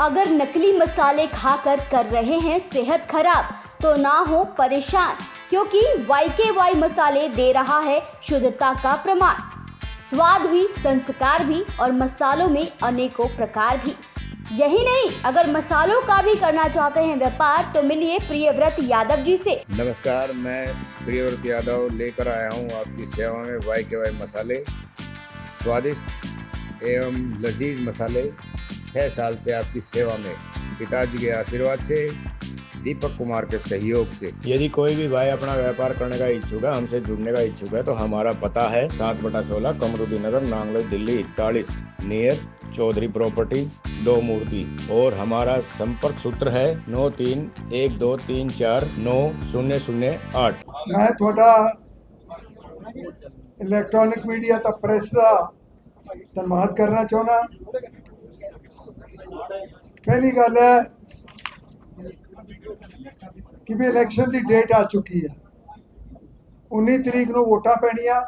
अगर नकली मसाले खाकर कर रहे हैं सेहत खराब तो ना हो परेशान, क्योंकि वाई के वाई मसाले दे रहा है शुद्धता का प्रमाण। स्वाद भी, संस्कार भी और मसालों में अनेकों प्रकार भी। यही नहीं, अगर मसालों का भी करना चाहते हैं व्यापार तो मिलिए प्रियव्रत यादव जी से। नमस्कार, मैं प्रियव्रत यादव लेकर आया हूँ आपकी सेवा में वाई के वाई मसाले। स्वादिष्ट एवं लजीज मसाले। छः साल से आपकी सेवा में पिताजी के आशीर्वाद से दीपक कुमार के सहयोग से यदि कोई भी भाई अपना व्यापार करने का इच्छुक है हमसे जुड़ने का इच्छुक है तो हमारा पता है सात बटा सोलह कमरुद्दी नगर नांगलोई दिल्ली इकतालीस नियर चौधरी प्रॉपर्टीज दो मूर्ति और हमारा संपर्क सूत्र है नौ तीन एक दो तीन चार नौ शून्य शून्य आठ ਮੈਂ ਤੁਹਾਡਾ ਇਲੈਕਟ੍ਰੋਨਿਕ ਮੀਡੀਆ ਤਾਂ ਪ੍ਰੈਸ ਦਾ ਧੰਨਵਾਦ ਕਰਨਾ ਚਾਹੁੰਦਾ ਪਹਿਲੀ ਗੱਲ ਹੈ ਕਿ ਵੀ ਇਲੈਕਸ਼ਨ ਦੀ ਡੇਟ ਆ ਚੁੱਕੀ ਹੈ। 19 ਤਰੀਕ ਨੂੰ ਵੋਟਾਂ ਪੈਣੀਆਂ,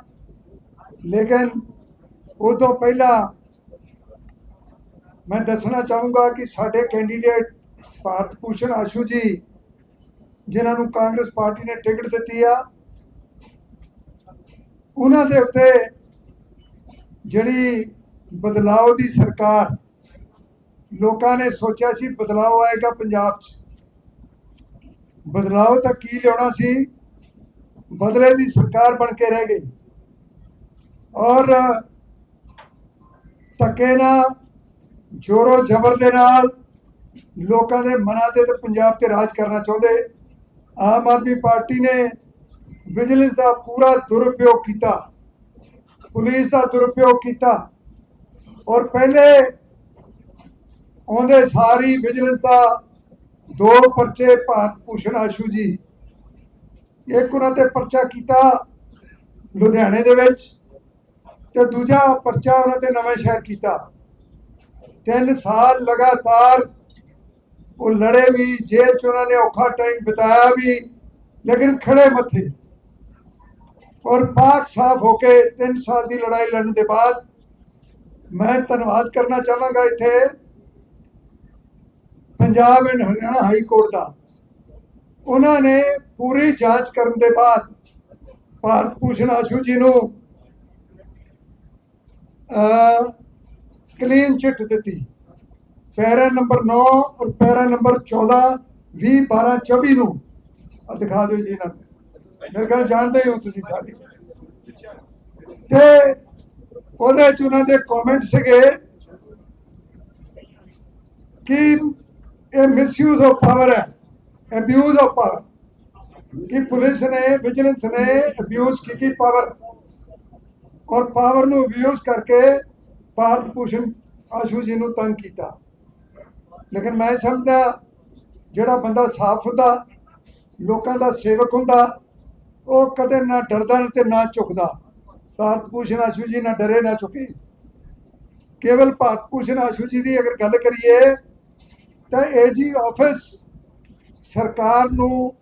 ਲੇਕਿਨ ਉਹ ਤੋਂ ਪਹਿਲਾਂ ਮੈਂ ਦੱਸਣਾ ਚਾਹੂੰਗਾ ਕਿ ਸਾਡੇ ਕੈਂਡੀਡੇਟ ਭਾਰਤ ਭੂਸ਼ਣ ਆਸ਼ੂ ਜੀ, ਜਿਨ੍ਹਾਂ ਨੂੰ ਕਾਂਗਰਸ ਪਾਰਟੀ ਨੇ ਟਿਕਟ ਦਿੱਤੀ ਆ, ਉਹਨਾਂ ਦੇ ਉੱਤੇ ਜਿਹੜੀ ਬਦਲਾਅ ਦੀ ਸਰਕਾਰ ਲੋਕਾਂ ਨੇ ਸੋਚਿਆ ਸੀ ਬਦਲਾਅ ਆਏਗਾ ਪੰਜਾਬ 'ਚ। ਬਦਲਾਅ ਤਾਂ ਕੀ ਲਿਆਉਣਾ ਸੀ? ਬਦਲੇ ਦੀ ਸਰਕਾਰ ਬਣ ਕੇ ਰਹਿ ਗਈ। ਔਰ ਧੱਕੇ ਨਾਲ, ਜੋਰੋ ਜ਼ਬਰ ਦੇ ਨਾਲ ਲੋਕਾਂ ਦੇ ਮਨਾਂ ਤੇ ਤੇ ਪੰਜਾਬ ਤੇ ਰਾਜ ਕਰਨਾ ਚਾਹੁੰਦੇ। ਆਮ ਆਦਮੀ ਪਾਰਟੀ ਨੇ ਵਿਜੀਲੈਂਸ ਦਾ ਪੂਰਾ ਦੁਰਉਪਯੋਗ ਕੀਤਾ। ਪੁਲਿਸ ਦਾ ਦੁਰਉਪਯੋਗ ਕੀਤਾ। ਔਰ ਪਹਿਲੇ ਆਉਂਦੇ ਸਾਰੀ ਵਿਜੀਲੈਂਸ ਦਾ ਦੋ ਪਰਚੇ ਭਾਰਤ ਭੂਸ਼ਣ ਆਸ਼ੂ ਜੀ। ਇੱਕ ਉਹਨਾਂ ਤੇ ਪਰਚਾ ਕੀਤਾ ਲੁਧਿਆਣੇ ਦੇ ਵਿੱਚ ਤੇ ਦੂਜਾ ਪਰਚਾ ਉਹਨਾਂ ਤੇ ਨਵੇਂ ਸ਼ਹਿਰ ਕੀਤਾ। ਤਿੰਨ ਸਾਲ ਲਗਾਤਾਰ ਉਹ ਲੜੇ ਵੀ, ਜੇਲ੍ਹ ਚ ਉਹਨਾਂ ਨੇ ਔਖਾ ਟਾਈਮ ਬਿਤਾਇਆ ਵੀ, ਲੇਕਿਨ ਖੜੇ ਮੱਥੇ। ਔਰ ਪਾਕ ਸਾਫ਼ ਹੋ ਕੇ 3 ਸਾਲ ਦੀ ਲੜਾਈ ਲੜਨ ਦੇ ਬਾਅਦ ਮੈਂ ਧੰਨਵਾਦ ਕਰਨਾ ਚਾਹਾਂਗਾ ਇੱਥੇ। Punjab and Haryana high court ਦਾ। ਉਹਨਾਂ ਨੇ ਪੂਰੀ ਜਾਂਚ ਕਰਨ ਦੇ ਬਾਅਦ ਭਾਰਤ ਭੂਸ਼ਣ ਆਸ਼ੂ ਜੀ ਨੂੰ ਕਲੀਨ ਚਿੱਟ ਦਿੱਤੀ। ਪੈਰਾ ਨੰਬਰ 9 ਔਰ ਪੈਰਾ ਨੰਬਰ 14 20 12 24 ਨੂੰ ਆ ਦਿਖਾ ਦਿਓ ਜੀ ਇਹਨਾਂ ਨੂੰ। ਮੇਰੇ ਖਿਆਲ ਜਾਣਦੇ ਹੋ ਤੁਸੀਂ ਸਾਰੇ। ਤੇ ਉਹਦੇ ਚ ਉਹਨਾਂ ਦੇ ਕਮੈਂਟ ਸੀਗੇ ਕਿ ਇਹ ਮਿਸਯੂਜ਼ ਆਫ ਪਾਵਰ ਹੈ। ਅਬਿਊਜ਼ ਆਫ ਪਾਵਰ ਕਿ ਪੁਲਿਸ ਨੇ ਵਿਜੀਲੈਂਸ ਨੇ ਅਬਿਊਜ਼ ਕੀਤੀ ਪਾਵਰ ਔਰ ਪਾਵਰ ਨੂੰ ਅਬਿਊਜ਼ ਕਰਕੇ ਭਾਰਤ ਭੂਸ਼ਣ ਆਸ਼ੂ ਜੀ ਨੂੰ ਤੰਗ ਕੀਤਾ। ਲੇਕਿਨ ਮੈਂ ਸਮਝਦਾ, ਜਿਹੜਾ ਬੰਦਾ ਸਾਫ਼ ਹੁੰਦਾ, ਲੋਕਾਂ ਦਾ ਸੇਵਕ ਹੁੰਦਾ, ਉਹ ਕਦੇ ਨਾ ਡਰਦਾ ਤੇ ਨਾ ਝੁਕਦਾ। ਭਾਰਤ ਭੂਸ਼ਣ ਆਸ਼ੂ ਜੀ ਨਾ ਡਰੇ ਨਾ ਝੁਕੇ। ਕੇਵਲ ਭਾਰਤ ਭੂਸ਼ਣ ਆਸ਼ੂ ਜੀ ਦੀ ਅਗਰ ਗੱਲ ਕਰੀਏ ਤਾਂ ਏਜੀ ਆਫਿਸ ਸਰਕਾਰ ਨੂੰ,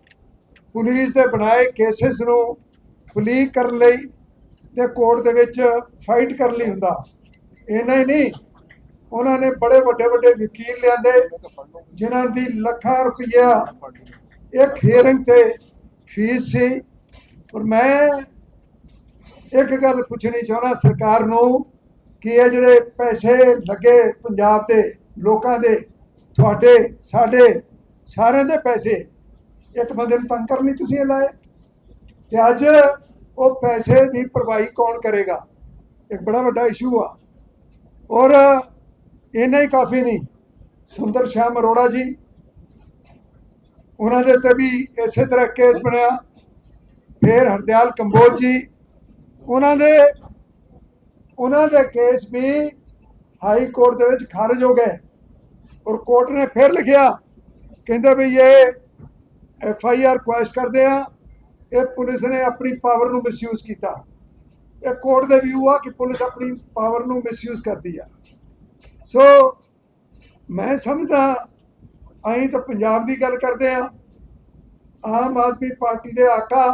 ਪੁਲਿਸ ਦੇ ਬਣਾਏ ਕੇਸਿਸ ਨੂੰ ਪਲੀਕ ਕਰਨ ਲਈ ਤੇ ਕੋਰਟ ਦੇ ਵਿੱਚ ਫਾਈਟ ਕਰਨ ਲਈ ਹੁੰਦਾ। ਇੰਨਾ ਹੀ ਨਹੀਂ, ਉਹਨਾਂ ਨੇ ਬੜੇ ਵੱਡੇ ਵੱਡੇ ਵਕੀਲ ਲਿਆਂਦੇ, ਜਿਨ੍ਹਾਂ ਦੀ ਲੱਖਾਂ ਰੁਪਈਆ ਇੱਕ ਹੀਅਰਿੰਗ ਤੇ ਫੀਸ ਸੀ। ਔਰ ਮੈਂ ਇੱਕ ਗੱਲ ਪੁੱਛਣੀ ਚਾਹੁੰਦਾ ਸਰਕਾਰ ਨੂੰ ਕਿ ਇਹ ਜਿਹੜੇ ਪੈਸੇ ਲੱਗੇ ਪੰਜਾਬ ਦੇ ਲੋਕਾਂ ਦੇ ਤੁਹਾਡੇ, ਸਾਡੇ ਸਾਰਿਆਂ ਦੇ ਪੈਸੇ ਇੱਕ ਬੰਦੇ ਨੂੰ ਤੰਗ ਕਰਨ ਲਈ ਤੁਸੀਂ ਇਹ ਲਾਏ। ਤੇ ਅੱਜ ਉਹ ਪੈਸੇ ਦੀ ਭਰਵਾਈ ਕੌਣ ਕਰੇਗਾ? ਇੱਕ ਬੜਾ ਵੱਡਾ ਇਸ਼ੂ ਆ। ਔਰ ਇੰਨਾ ਹੀ ਕਾਫੀ ਨਹੀਂ, ਸੁੰਦਰ ਸ਼ਾਮ ਅਰੋੜਾ ਜੀ। ਉਹਨਾਂ ਦੇ 'ਤੇ ਵੀ ਇਸੇ ਤਰ੍ਹਾਂ ਕੇਸ ਬਣਿਆ। ਫਿਰ ਹਰਦਿਆਲ ਕੰਬੋਜ ਜੀ, ਉਹਨਾਂ ਦੇ ਉਹਨਾਂ ਦੇ ਕੇਸ ਵੀ ਹਾਈ ਕੋਰਟ ਦੇ ਵਿੱਚ ਖਾਰਜ ਹੋ ਗਏ। ਔਰ ਕੋਰਟ ਨੇ ਫਿਰ ਲਿਖਿਆ, ਕਹਿੰਦੇ ਵੀ ਇਹ ਐਫ ਆਈ ਆਰ ਕੁਐਸ਼ ਕਰਦੇ ਆ, ਇਹ ਪੁਲਿਸ ਨੇ ਆਪਣੀ ਪਾਵਰ ਨੂੰ ਮਿਸਯੂਜ਼ ਕੀਤਾ। ਇਹ ਕੋਰਟ ਦੇ ਵਿਊ ਆ ਕਿ ਪੁਲਿਸ ਆਪਣੀ ਪਾਵਰ ਨੂੰ ਮਿਸਯੂਜ਼ ਕਰਦੀ ਆ। ਸੋ ਮੈਂ ਸਮਝਦਾ, ਅਸੀਂ ਤਾਂ ਪੰਜਾਬ ਦੀ ਗੱਲ ਕਰਦੇ ਆ। ਆਮ ਆਦਮੀ ਪਾਰਟੀ ਦੇ ਆਕਾ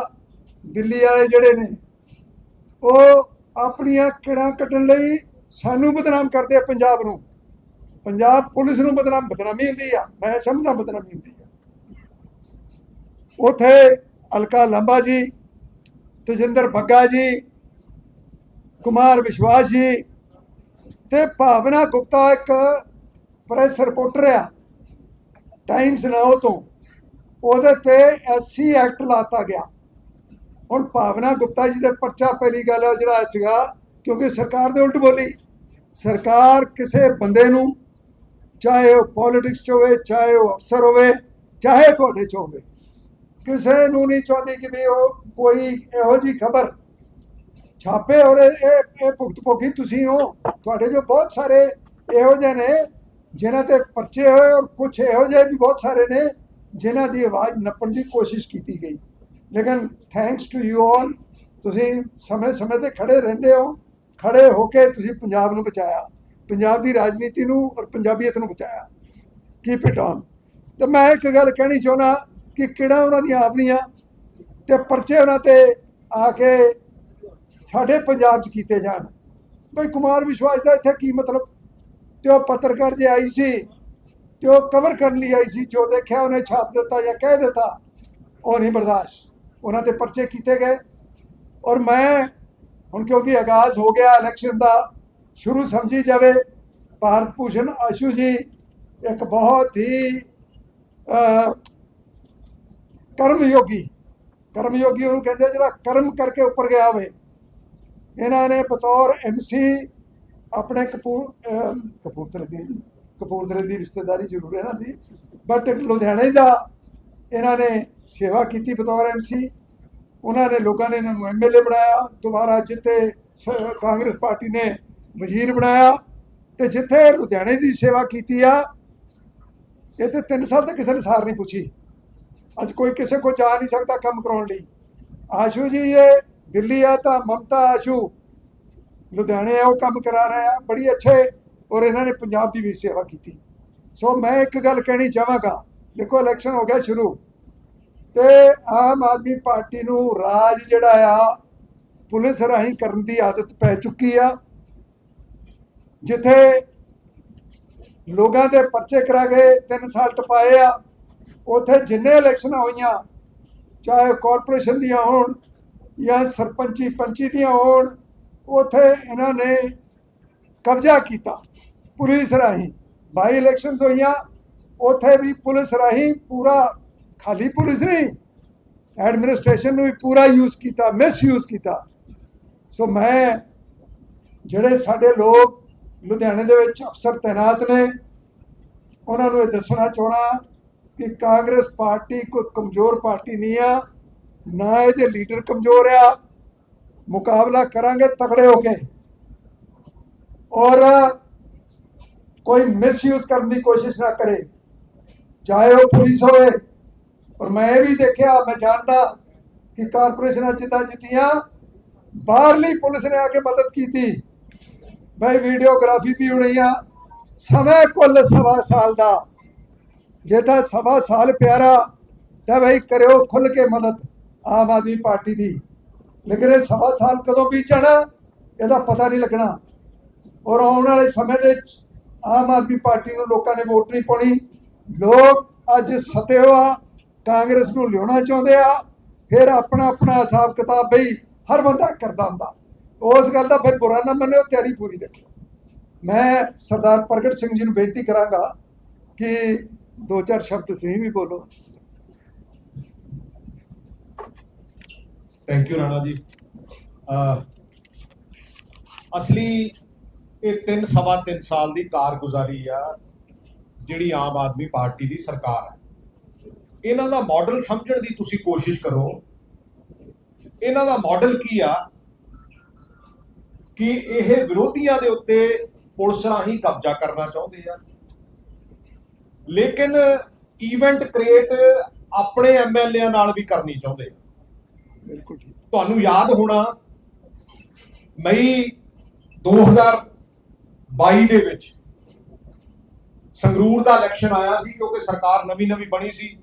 ਦਿੱਲੀ ਵਾਲੇ ਜਿਹੜੇ ਨੇ, ਉਹ ਆਪਣੀਆਂ ਕਿੜਾਂ ਕੱਢਣ ਲਈ ਸਾਨੂੰ ਬਦਨਾਮ ਕਰਦੇ ਆ ਪੰਜਾਬ ਨੂੰ। ਪੰਜਾਬ ਪੁਲਿਸ ਨੂੰ ਬਦਨਾਮ, ਬਦਨਾਮੀ ਹੁੰਦੀ ਆ, ਮੈਂ ਸਮਝਦਾ ਬਦਨਾਮੀ ਹੁੰਦੀ ਆ। ਉਥੇ ਅਲਕਾ ਲੰਬਾ ਜੀ, ਤਜਿੰਦਰ ਬੱਗਾ ਜੀ, ਕੁਮਾਰ ਵਿਸ਼ਵਾਸ ਜੀ ਤੇ ਭਾਵਨਾ ਗੁਪਤਾ ਇੱਕ ਪ੍ਰੈਸ ਰਿਪੋਰਟਰ ਆ ਟਾਈਮਸ ਨਾਓ ਤੋਂ। ਉਹਦੇ ਤੇ ਐਸਸੀ ਐਕਟ ਲਾਤਾ ਗਿਆ। ਹੁਣ ਭਾਵਨਾ ਗੁਪਤਾ ਜੀ ਦੇ ਪਰਚਾ ਪਹਿਲੀ ਗੱਲ ਜਿਹੜਾ ਸੀਗਾ, ਕਿਉਂਕਿ ਸਰਕਾਰ ਦੇ ਉਲਟ ਬੋਲੀ। ਸਰਕਾਰ ਕਿਸੇ ਬੰਦੇ ਨੂੰ ਚਾਹੇ ਉਹ ਪੋਲਿਟਿਕਸ ਚ ਹੋਵੇ, ਚਾਹੇ ਉਹ ਅਫਸਰ ਹੋਵੇ, ਚਾਹੇ ਤੁਹਾਡੇ ਚ ਹੋਵੇ। ਕਿਸੇ ਨੂੰ ਨਹੀਂ ਚਾਹੁੰਦੀ ਕਿ ਵੀ ਉਹ ਕੋਈ ਇਹੋ ਜੀ ਖਬਰ ਛਾਪੇ ਔਰ ਇਹ ਇਹ ਭੁਗਤ ਭੋਗੀ ਤੁਸੀਂ ਹੋ। ਤੁਹਾਡੇ ਜੋ ਬਹੁਤ ਸਾਰੇ ਇਹੋ ਜਿਹੇ ਨੇ, ਜਿਨ੍ਹਾਂ ਤੇ ਪਰਚੇ ਹੋਏ ਔਰ ਕੁਝ ਇਹੋ ਜਿਹੇ ਵੀ ਬਹੁਤ ਸਾਰੇ ਨੇ, ਜਿਨ੍ਹਾਂ ਦੀ ਆਵਾਜ਼ ਨੱਪਣ ਦੀ ਕੋਸ਼ਿਸ਼ ਕੀਤੀ ਗਈ। ਲੇਕਿਨ ਥੈਂਕਸ ਟੂ ਯੂ ਆਲ ਤੁਸੀਂ ਸਮੇਂ ਸਮੇਂ ਤੇ ਖੜੇ ਰਹਿੰਦੇ ਹੋ, ਖੜੇ ਹੋ ਕੇ ਤੁਸੀਂ ਪੰਜਾਬ ਨੂੰ ਬਚਾਇਆ। ਪੰਜਾਬ ਦੀ ਰਾਜਨੀਤੀ ਨੂੰ ਔਰ ਪੰਜਾਬੀਅਤ ਨੂੰ ਬਚਾਇਆ। ਕੀ ਇਟ ਔਨ ਤੇ ਮੈਂ ਇੱਕ ਗੱਲ ਕਹਿਣੀ ਚਾਹੁੰਦਾ ਕਿ ਕਿਹੜਾ ਉਹਨਾਂ ਦੀਆਂ ਆਪਣੀਆਂ ਤੇ ਪਰਚੇ ਉਹਨਾਂ ਤੇ ਆ ਕੇ ਸਾਡੇ ਪੰਜਾਬ 'ਚ ਕੀਤੇ ਜਾਣ। ਬਈ ਕੁਮਾਰ ਵਿਸ਼ਵਾਸ ਦਾ ਇੱਥੇ ਕੀ ਮਤਲਬ? ਤੇ ਉਹ ਪੱਤਰਕਾਰ ਜੇ ਆਈ ਸੀ ਤੇ ਉਹ ਕਵਰ ਕਰਨ ਲਈ ਆਈ ਸੀ, ਜੋ ਦੇਖਿਆ ਉਹਨੇ ਛਾਪ ਦਿੱਤਾ ਜਾਂ ਕਹਿ ਦਿੱਤਾ, ਉਹ ਨਹੀਂ ਬਰਦਾਸ਼ਤ। ਉਹਨਾਂ ਤੇ ਪਰਚੇ ਕੀਤੇ ਗਏ। ਔਰ ਮੈਂ, ਹੁਣ ਕਿਉਂਕਿ ਆਗਾਜ਼ ਹੋ ਗਿਆ ਇਲੈਕਸ਼ਨ ਦਾ ਸ਼ੁਰੂ ਸਮਝੀ ਜਾਵੇ। ਭਾਰਤ ਭੂਸ਼ਣ ਆਸ਼ੂ ਜੀ ਇੱਕ ਬਹੁਤ ਹੀ ਕਰਮਯੋਗੀ ਕਰਮਯੋਗੀ ਉਹਨੂੰ ਕਹਿੰਦੇ ਜਿਹੜਾ ਕਰਮ ਕਰਕੇ ਉੱਪਰ ਗਿਆ ਹੋਵੇ। ਇਹਨਾਂ ਨੇ ਬਤੌਰ ਐਮਸੀ ਆਪਣੇ ਕਪੂਰ ਕਪੂਰਥਲੇ ਦੀ ਕਪੂਰਥਲੇ ਦੀ ਰਿਸ਼ਤੇਦਾਰੀ ਜ਼ਰੂਰ ਹੈ ਇਹਨਾਂ ਦੀ, ਬਟ ਲੁਧਿਆਣੇ ਦਾ ਇਹਨਾਂ ਨੇ ਸੇਵਾ ਕੀਤੀ ਬਤੌਰ ਐਮਸੀ ਉਹਨਾਂ ਨੇ ਲੋਕਾਂ ਨੇ ਇਹਨਾਂ ਨੂੰ ਐਮਐਲਏ ਬਣਾਇਆ। ਦੁਬਾਰਾ ਜਿੱਤੇ ਸ- ਕਾਂਗਰਸ ਪਾਰਟੀ ਨੇ ਵਜ਼ੀਰ ਬਣਾਇਆ ਤੇ ਜਿੱਥੇ ਲੁਧਿਆਣੇ ਦੀ ਸੇਵਾ ਕੀਤੀ ਆ ਇਹ ਤੇ 3 ਸਾਲ ਤੱਕ ਕਿਸੇ ਨੇ ਸਾਰ ਨਹੀਂ ਪੁੱਛੀ। ਅੱਜ ਕੋਈ ਕਿਸੇ ਕੋ ਜਾ ਨਹੀਂ ਸਕਦਾ ਕੰਮ ਕਰਾਉਣ ਲਈ। ਆਸ਼ੂ ਜੀ, ਇਹ ਦਿੱਲੀ ਆ ਤਾਂ ਮਮਤਾ ਆਸ਼ੂ ਲੁਧਿਆਣੇ ਆ, ਉਹ ਕੰਮ ਕਰਾ ਰਹੇ ਆ, ਬੜੀ ਅੱਛੇ ਔਰ ਇਹਨਾਂ ਨੇ ਪੰਜਾਬ ਦੀ ਵੀ ਸੇਵਾ ਕੀਤੀ। ਸੋ ਮੈਂ ਇੱਕ ਗੱਲ ਕਹਿਣੀ ਚਾਹਾਂਗਾ, ਦੇਖੋ ਇਲੈਕਸ਼ਨ ਹੋ ਗਿਆ ਸ਼ੁਰੂ, ਤੇ ਆਮ ਆਦਮੀ ਪਾਰਟੀ ਨੂੰ ਰਾਜ ਜਿਹੜਾ ਆ, ਪੁਲਿਸ ਰਾਹੀਂ ਕਰਨ ਦੀ ਆਦਤ ਪੈ ਚੁੱਕੀ ਆ। ਜਿੱਥੇ ਲੋਕਾਂ ਦੇ ਪਰਚੇ ਕਰਾ ਗਏ 3 ਸਾਲ ਟਪਾਏ ਆ, ਉਥੇ ਜਿੰਨੇ ਇਲੈਕਸ਼ਨਾਂ ਹੋਈਆਂ, ਚਾਹੇ ਕਾਰਪੋਰੇਸ਼ਨ ਦੀਆਂ ਹੋਣ ਜਾਂ ਸਰਪੰਚੀ ਪੰਚੀ ਦੀਆਂ ਹੋਣ, ਉਥੇ ਇਹਨਾਂ ਨੇ ਕਬਜ਼ਾ ਕੀਤਾ ਪੁਲਿਸ ਰਾਹੀਂ। ਬਾਈ ਇਲੈਕਸ਼ਨਸ ਹੋਈਆਂ, ਉਥੇ ਵੀ ਪੁਲਿਸ ਰਾਹੀਂ ਪੂਰਾ ਖਾਲੀ ਪੁਲਿਸ ਨਹੀਂ ਐਡਮਿਨਿਸਟ੍ਰੇਸ਼ਨ ਨੂੰ ਵੀ ਪੂਰਾ ਯੂਜ਼ ਕੀਤਾ ਮਿਸਯੂਜ਼ ਕੀਤਾ। ਸੋ ਮੈਂ, ਜਿਹੜੇ ਸਾਡੇ ਲੋਕ ਲੁਧਿਆਣੇ ਦੇ ਵਿੱਚ ਅਫਸਰ ਤਾਇਨਾਤ ਨੇ। ਉਹਨਾਂ ਨੂੰ ਇਹ ਦੱਸਣਾ ਚਾਹਣਾ ਕਿ ਕਾਂਗਰਸ ਪਾਰਟੀ ਕੋਈ ਕਮਜ਼ੋਰ ਪਾਰਟੀ ਨਹੀਂ ਆ, ਨਾ ਇਹਦੇ ਲੀਡਰ ਕਮਜ਼ੋਰ ਆ। ਮੁਕਾਬਲਾ ਕਰਾਂਗੇ ਤਕੜੇ ਹੋ ਕੇ। ਔਰ ਕੋਈ ਮਿਸਯੂਜ਼ ਕਰਨ ਦੀ ਕੋਸ਼ਿਸ਼ ਨਾ ਕਰੇ। ਚਾਹੇ ਉਹ ਪੁਲਿਸ ਹੋਵੇ। ਔਰ ਮੈਂ ਇਹ ਵੀ ਦੇਖਿਆ, ਮੈਂ ਜਾਣਦਾ ਕਿ ਕਾਰਪੋਰੇਸ਼ਨਾਂ ਜਿੱਦਾਂ ਜਿੱਤੀਆਂ, ਬਾਹਰਲੀ ਪੁਲਿਸ ਨੇ ਆ ਕੇ ਮਦਦ ਕੀਤੀ। ਬਈ ਵੀਡੀਓਗ੍ਰਾਫੀ ਵੀ ਹੋਣੀ ਆ। ਸਮੇਂ ਕੁੱਲ ਸਵਾ ਸਾਲ ਦਾ। ਜੇ ਤਾਂ ਸਵਾ ਸਾਲ ਪਿਆਰਾ, ਤਾਂ ਬਈ ਕਰਿਓ ਖੁੱਲ ਕੇ ਮਦਦ ਆਮ ਆਦਮੀ ਪਾਰਟੀ ਦੀ। ਲੇਕਿਨ ਇਹ ਸਵਾ ਸਾਲ ਕਦੋਂ ਬੀਤਣਾ ਇਹਦਾ ਪਤਾ ਨਹੀਂ ਲੱਗਣਾ। ਔਰ ਆਉਣ ਵਾਲੇ ਸਮੇਂ ਦੇ ਵਿੱਚ ਆਮ ਆਦਮੀ ਪਾਰਟੀ ਨੂੰ ਲੋਕਾਂ ਨੇ ਵੋਟ ਨਹੀਂ ਪਾਉਣੀ। ਲੋਕ ਅੱਜ ਸਤੇ ਹੋਆ ਕਾਂਗਰਸ ਨੂੰ ਲਿਆਉਣਾ ਚਾਹੁੰਦੇ ਆ। ਫਿਰ ਆਪਣਾ ਆਪਣਾ ਹਿਸਾਬ ਕਿਤਾਬ ਬਈ ਹਰ ਬੰਦਾ ਕਰਦਾ ਹੁੰਦਾ। ਉਸ ਗੱਲ ਦਾ ਫਿਰ ਬੁਰਾ ਨਾ ਮੰਨਿਓ, ਤਿਆਰੀ ਪੂਰੀ ਰੱਖਿਓ। ਮੈਂ ਸਰਦਾਰ ਪ੍ਰਗਟ ਸਿੰਘ ਜੀ ਨੂੰ ਬੇਨਤੀ ਕਰਾਂਗਾ ਕਿ ਦੋ ਚਾਰ ਸ਼ਬਦ ਤੁਸੀਂ ਵੀ ਬੋਲੋ। Thank you Rana ji. ਅਸਲੀ ਇਹ ਤਿੰਨ, ਸਵਾ ਤਿੰਨ ਸਾਲ ਦੀ ਕਾਰਗੁਜ਼ਾਰੀ ਆ, ਜਿਹੜੀ ਆਮ ਆਦਮੀ ਪਾਰਟੀ ਦੀ ਸਰਕਾਰ ਹੈ। ਇਹਨਾਂ ਦਾ ਮਾਡਲ ਸਮਝਣ ਦੀ ਤੁਸੀਂ ਕੋਸ਼ਿਸ਼ ਕਰੋ। ਇਹਨਾਂ ਦਾ ਮਾਡਲ ਕੀ ਆ? ਕਿ ਇਹ ਵਿਰੋਧੀਆਂ ਦੇ ਉੱਤੇ ਪੁਲਿਸ ਰਾਹੀਂ ਕਬਜ਼ਾ ਕਰਨਾ ਚਾਹੁੰਦੇ ਆ। ਲੇਕਿਨ ਇਵੈਂਟ ਕ੍ਰੀਏਟ ਆਪਣੇ ਐਮਐਲਏਆਂ ਨਾਲ ਵੀ ਕਰਨੀ ਚਾਹੁੰਦੇ ਆ। ਬਿਲਕੁਲ ਠੀਕ। ਤੁਹਾਨੂੰ ਯਾਦ ਹੋਣਾ ਮਈ 2022 ਦੇ ਵਿੱਚ ਸੰਗਰੂਰ ਦਾ ਇਲੈਕਸ਼ਨ ਆਇਆ ਸੀ ਕਿਉਂਕਿ ਸਰਕਾਰ ਨਵੀਂ ਨਵੀਂ ਬਣੀ ਸੀ।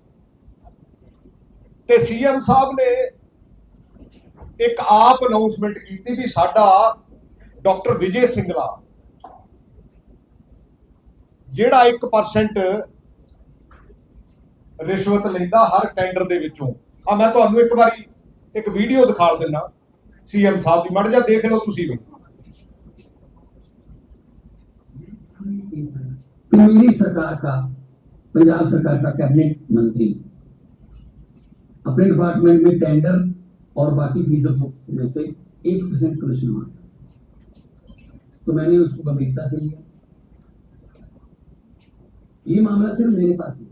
ਤੇ ਸੀਐਮ ਸਾਹਿਬ ਨੇ ਇੱਕ ਆਪ ਅਨਾਉਂਸਮੈਂਟ ਕੀਤੀ ਵੀ ਸਾਡਾ ਡਾਕਟਰ ਵਿਜੇ ਸਿੰਗਲਾ ਜਿਹੜਾ 1% ਰਿਸ਼ਵਤ ਲੈਂਦਾ ਹਰ ਟੈਂਡਰ ਦੇ ਵਿੱਚੋਂ ਆ ਮੈਂ ਤੁਹਾਨੂੰ ਇੱਕ ਵਾਰੀ ਇੱਕ ਵੀਡੀਓ ਦਿਖਾ ਦਿੰਦਾ ਸੀਐਮ ਸਾਹਿਬ ਦੀ ਮੜ ਜਾ ਦੇਖ ਲਓ ਤੁਸੀਂ ਵੀ कि मेरी सरकार का पंजाब सरकार का कैबिनेट मंत्री अपने डिपार्टमेंट में टेंडर और बाकी फीसद में से एक परसेंट कमीशन मांगा तो मैंने उसको गंभीरता से लिया। ये मामला सिर्फ़ मेरे पास है।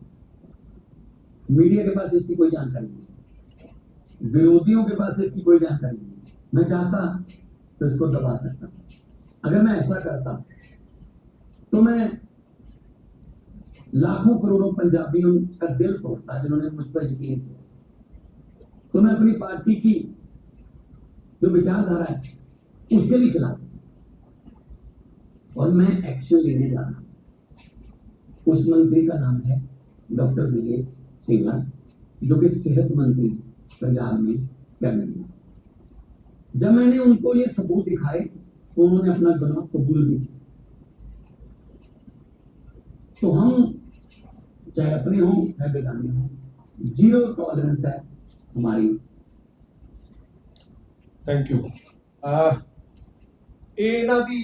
मीडिया के पास इसकी कोई जानकारी नहीं विरोधियों के पास इसकी कोई जानकारी नहीं मैं चाहता तो इसको दबा सकता अगर मैं ऐसा करता तो मैं लाखों करोड़ों पंजाबियों का दिल तोड़ता जिन्होंने मुझ पर यकीन किया। तो मैं अपनी पार्टी की जो विचारधारा है, उसके भी खिलाफ। और मैं एक्शन लेने जा रहा हूं उस मंत्री का नाम है डॉक्टर विजय सिंघला जो कि सेहत मंत्री पंजाब में कैबिनेट में जब मैंने उनको ये सबूत दिखाए तो उन्होंने अपना गुनाह कबूल भी किया तो हम चाहे अपने हों चाहे बेगाने हों जीरो टॉलरेंस है हमारी ਥੈਂਕ ਯੂ ਇਹ ਇਹਨਾਂ ਦੀ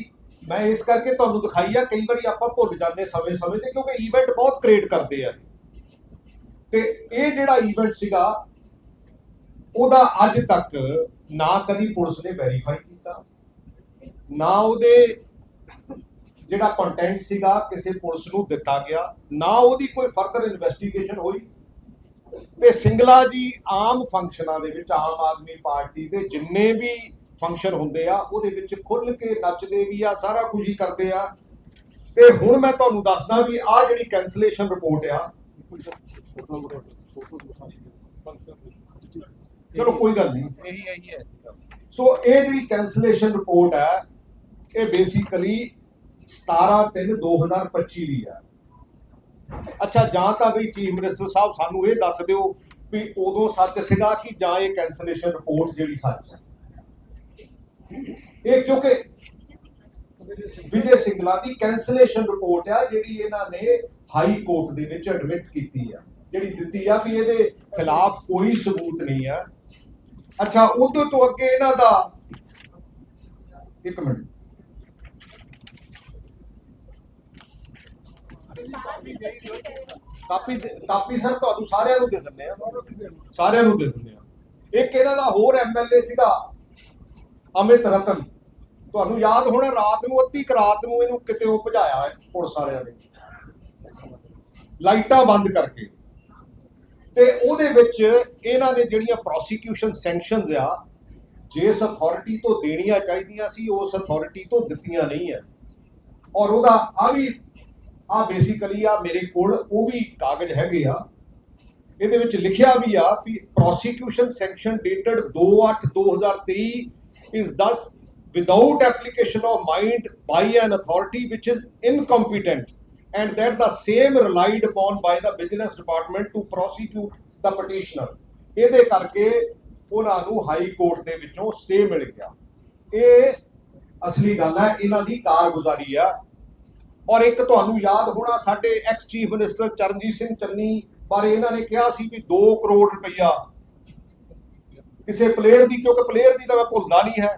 ਮੈਂ ਇਸ ਕਰਕੇ ਤੁਹਾਨੂੰ ਦਿਖਾਈ ਆ, ਕਈ ਵਾਰੀ ਆਪਾਂ ਭੁੱਲ ਜਾਂਦੇ ਸਮੇਂ-ਸਮੇਂ ਤੇ, ਕਿਉਂਕਿ ਇਵੈਂਟ ਬਹੁਤ ਕ੍ਰੀਏਟ ਕਰਦੇ ਆ। ਤੇ ਇਹ ਜਿਹੜਾ ਇਵੈਂਟ ਸੀਗਾ, ਉਹਦਾ ਅੱਜ ਤੱਕ ਨਾ ਕਦੀ ਪੁਲਿਸ ਨੇ ਵੈਰੀਫਾਈ ਕੀਤਾ, ਨਾ ਉਹਦੇ ਜਿਹੜਾ ਕੰਟੈਂਟ ਸੀਗਾ ਕਿਸੇ ਪੁਲਿਸ ਨੂੰ ਦਿੱਤਾ ਗਿਆ, ਨਾ ਉਹਦੀ ਕੋਈ ਫਰਦਰ ਇਨਵੈਸਟੀਗੇਸ਼ਨ ਹੋਈ। ਤੇ ਸਿੰਗਲਾ ਜੀ ਆਮ ਫੰਕਸ਼ਨਾਂ ਦੇ ਵਿੱਚ, ਆਮ ਆਦਮੀ ਪਾਰਟੀ ਦੇ ਜਿੰਨੇ ਵੀ ਫੰਕਸ਼ਨ ਹੁੰਦੇ ਆ ਉਹਦੇ ਵਿੱਚ ਖੁੱਲ ਕੇ ਨੱਚਦੇ ਵੀ ਆ ਸਾਰਾ ਕੁਝ ਹੀ ਕਰਦੇ ਆ। ਤੇ ਹੁਣ ਮੈਂ ਤੁਹਾਨੂੰ ਦੱਸਦਾ ਵੀ ਆਹ ਜਿਹੜੀ ਕੈਂਸਲੇਸ਼ਨ ਰਿਪੋਰਟ ਆ ਚਲੋ ਕੋਈ ਗੱਲ ਨਹੀਂ। ਇਹੀ ਇਹੀ ਹੈ ਸੋ ਇਹ ਜਿਹੜੀ ਕੈਂਸਲੇਸ਼ਨ ਰਿਪੋਰਟ ਹੈ ਇਹ ਬੇਸਿਕਲੀ 17 3 2025 ਦੀ ਹੈ ਅੱਛਾ ਜਾਂ ਤਾਂ ਵੀ ਚੀਫ ਮਿਨਿਸਟਰ ਸਾਹਿਬ ਸਾਨੂੰ ਇਹ ਦੱਸ ਦਿਓ ਵੀ ਉਦੋਂ ਸੱਚ ਸੀਗਾ ਕਿ ਜਾਂ ਇਹ ਕੈਂਸਲੇਸ਼ਨ ਰਿਪੋਰਟ ਜਿਹੜੀ ਸੱਚ ਹੈ ਇਹ ਕਿਉਂਕਿ ਵਿਜੇ ਸਿੰਗਲਾ ਦੀ ਕੈਂਸਲੇਸ਼ਨ ਰਿਪੋਰਟ ਆ, ਜਿਹੜੀ ਇਹਨਾਂ ਨੇ ਹਾਈ ਕੋਰਟ ਦੇ ਵਿੱਚ ਐਡਮਿਟ ਕੀਤੀ ਆ। ਜਿਹੜੀ ਦਿੱਤੀ ਆ ਵੀ ਇਹਦੇ ਖਿਲਾਫ ਕੋਈ ਸਬੂਤ ਨਹੀਂ ਆ। ਅੱਛਾ ਉਦੋਂ ਤੋਂ ਅੱਗੇ ਇਹਨਾਂ ਦਾ ਇੱਕ ਮਿੰਟ। ਕਾਪੀ ਕਾਪੀ ਸਰ, ਤੁਹਾਨੂੰ ਸਾਰਿਆਂ ਨੂੰ ਦੇ ਦਿੰਦੇ ਆ। ਸਾਰਿਆਂ ਨੂੰ ਦੇ ਦਿੰਦੇ ਆ। ਇੱਕ ਇਹਨਾਂ ਦਾ ਹੋਰ ਐਮਐਲਏ ਸੀਗਾ ਅਮਿਤ ਰਤਨ। ਤੁਹਾਨੂੰ ਯਾਦ ਹੋਣਾ, ਰਾਤ ਨੂੰ ਅੱਧੀ ਕੁ ਰਾਤ ਨੂੰ ਇਹਨੂੰ ਕਿਤੇ ਉਹ ਭਜਾਇਆ ਪੁਲਿਸ ਵਾਲਿਆਂ ਨੇ। ਲਾਈਟਾਂ ਬੰਦ ਕਰਕੇ। ਤੇ ਉਹਦੇ ਵਿੱਚ ਇਹਨਾਂ ਨੇ ਜਿਹੜੀਆਂ ਪ੍ਰੋਸੀਕਿਊਸ਼ਨ ਸੈਂਕਸ਼ਨਸ ਆ, ਜਿਸ ਅਥਾਰਟੀ ਤੋਂ ਦੇਣੀਆਂ ਚਾਹੀਦੀਆਂ ਸੀ, ਉਸ ਅਥਾਰਟੀ ਤੋਂ ਦਿੱਤੀਆਂ ਨਹੀਂ ਹੈ। ਔਰ ਉਹਦਾ ਆ ਵੀ, ਆ ਬੇਸਿਕਲੀ ਆ ਮੇਰੇ ਕੋਲ ਉਹ ਵੀ ਕਾਗਜ਼ ਹੈਗੇ ਆ। ਇਹਦੇ ਵਿੱਚ ਲਿਖਿਆ ਵੀ ਆ ਵੀ prosecution sanction dated 28/2023 is thus without application of mind by an authority which is incompetent and that the same relied upon by the vigilance department to prosecute the petitioner ਇਹਦੇ ਕਰਕੇ ਉਹਨਾਂ ਨੂੰ ਹਾਈ ਕੋਰਟ ਦੇ ਵਿੱਚੋਂ stay ਮਿਲ ਗਿਆ ਇਹ ਅਸਲੀ ਗੱਲ ਹੈ ਇਹਨਾਂ ਦੀ ਕਾਰਗੁਜ਼ਾਰੀ ਆ ਔਰ ਇੱਕ ਤੁਹਾਨੂੰ ਯਾਦ ਹੋਣਾ ਸਾਡੇ ex chief minister Charanjit Singh Channi ਬਾਰੇ ਇਹਨਾਂ ਨੇ ਕਿਹਾ ਸੀ ਵੀ 2 ਕਰੋੜ ਰੁਪਈਆ ਕਿਸੇ ਪਲੇਅਰ ਦੀ, ਕਿਉਂਕਿ ਪਲੇਅਰ ਦੀ ਤਾਂ ਮੈਂ ਭੁੱਲਦਾ ਨਹੀਂ ਹੈ।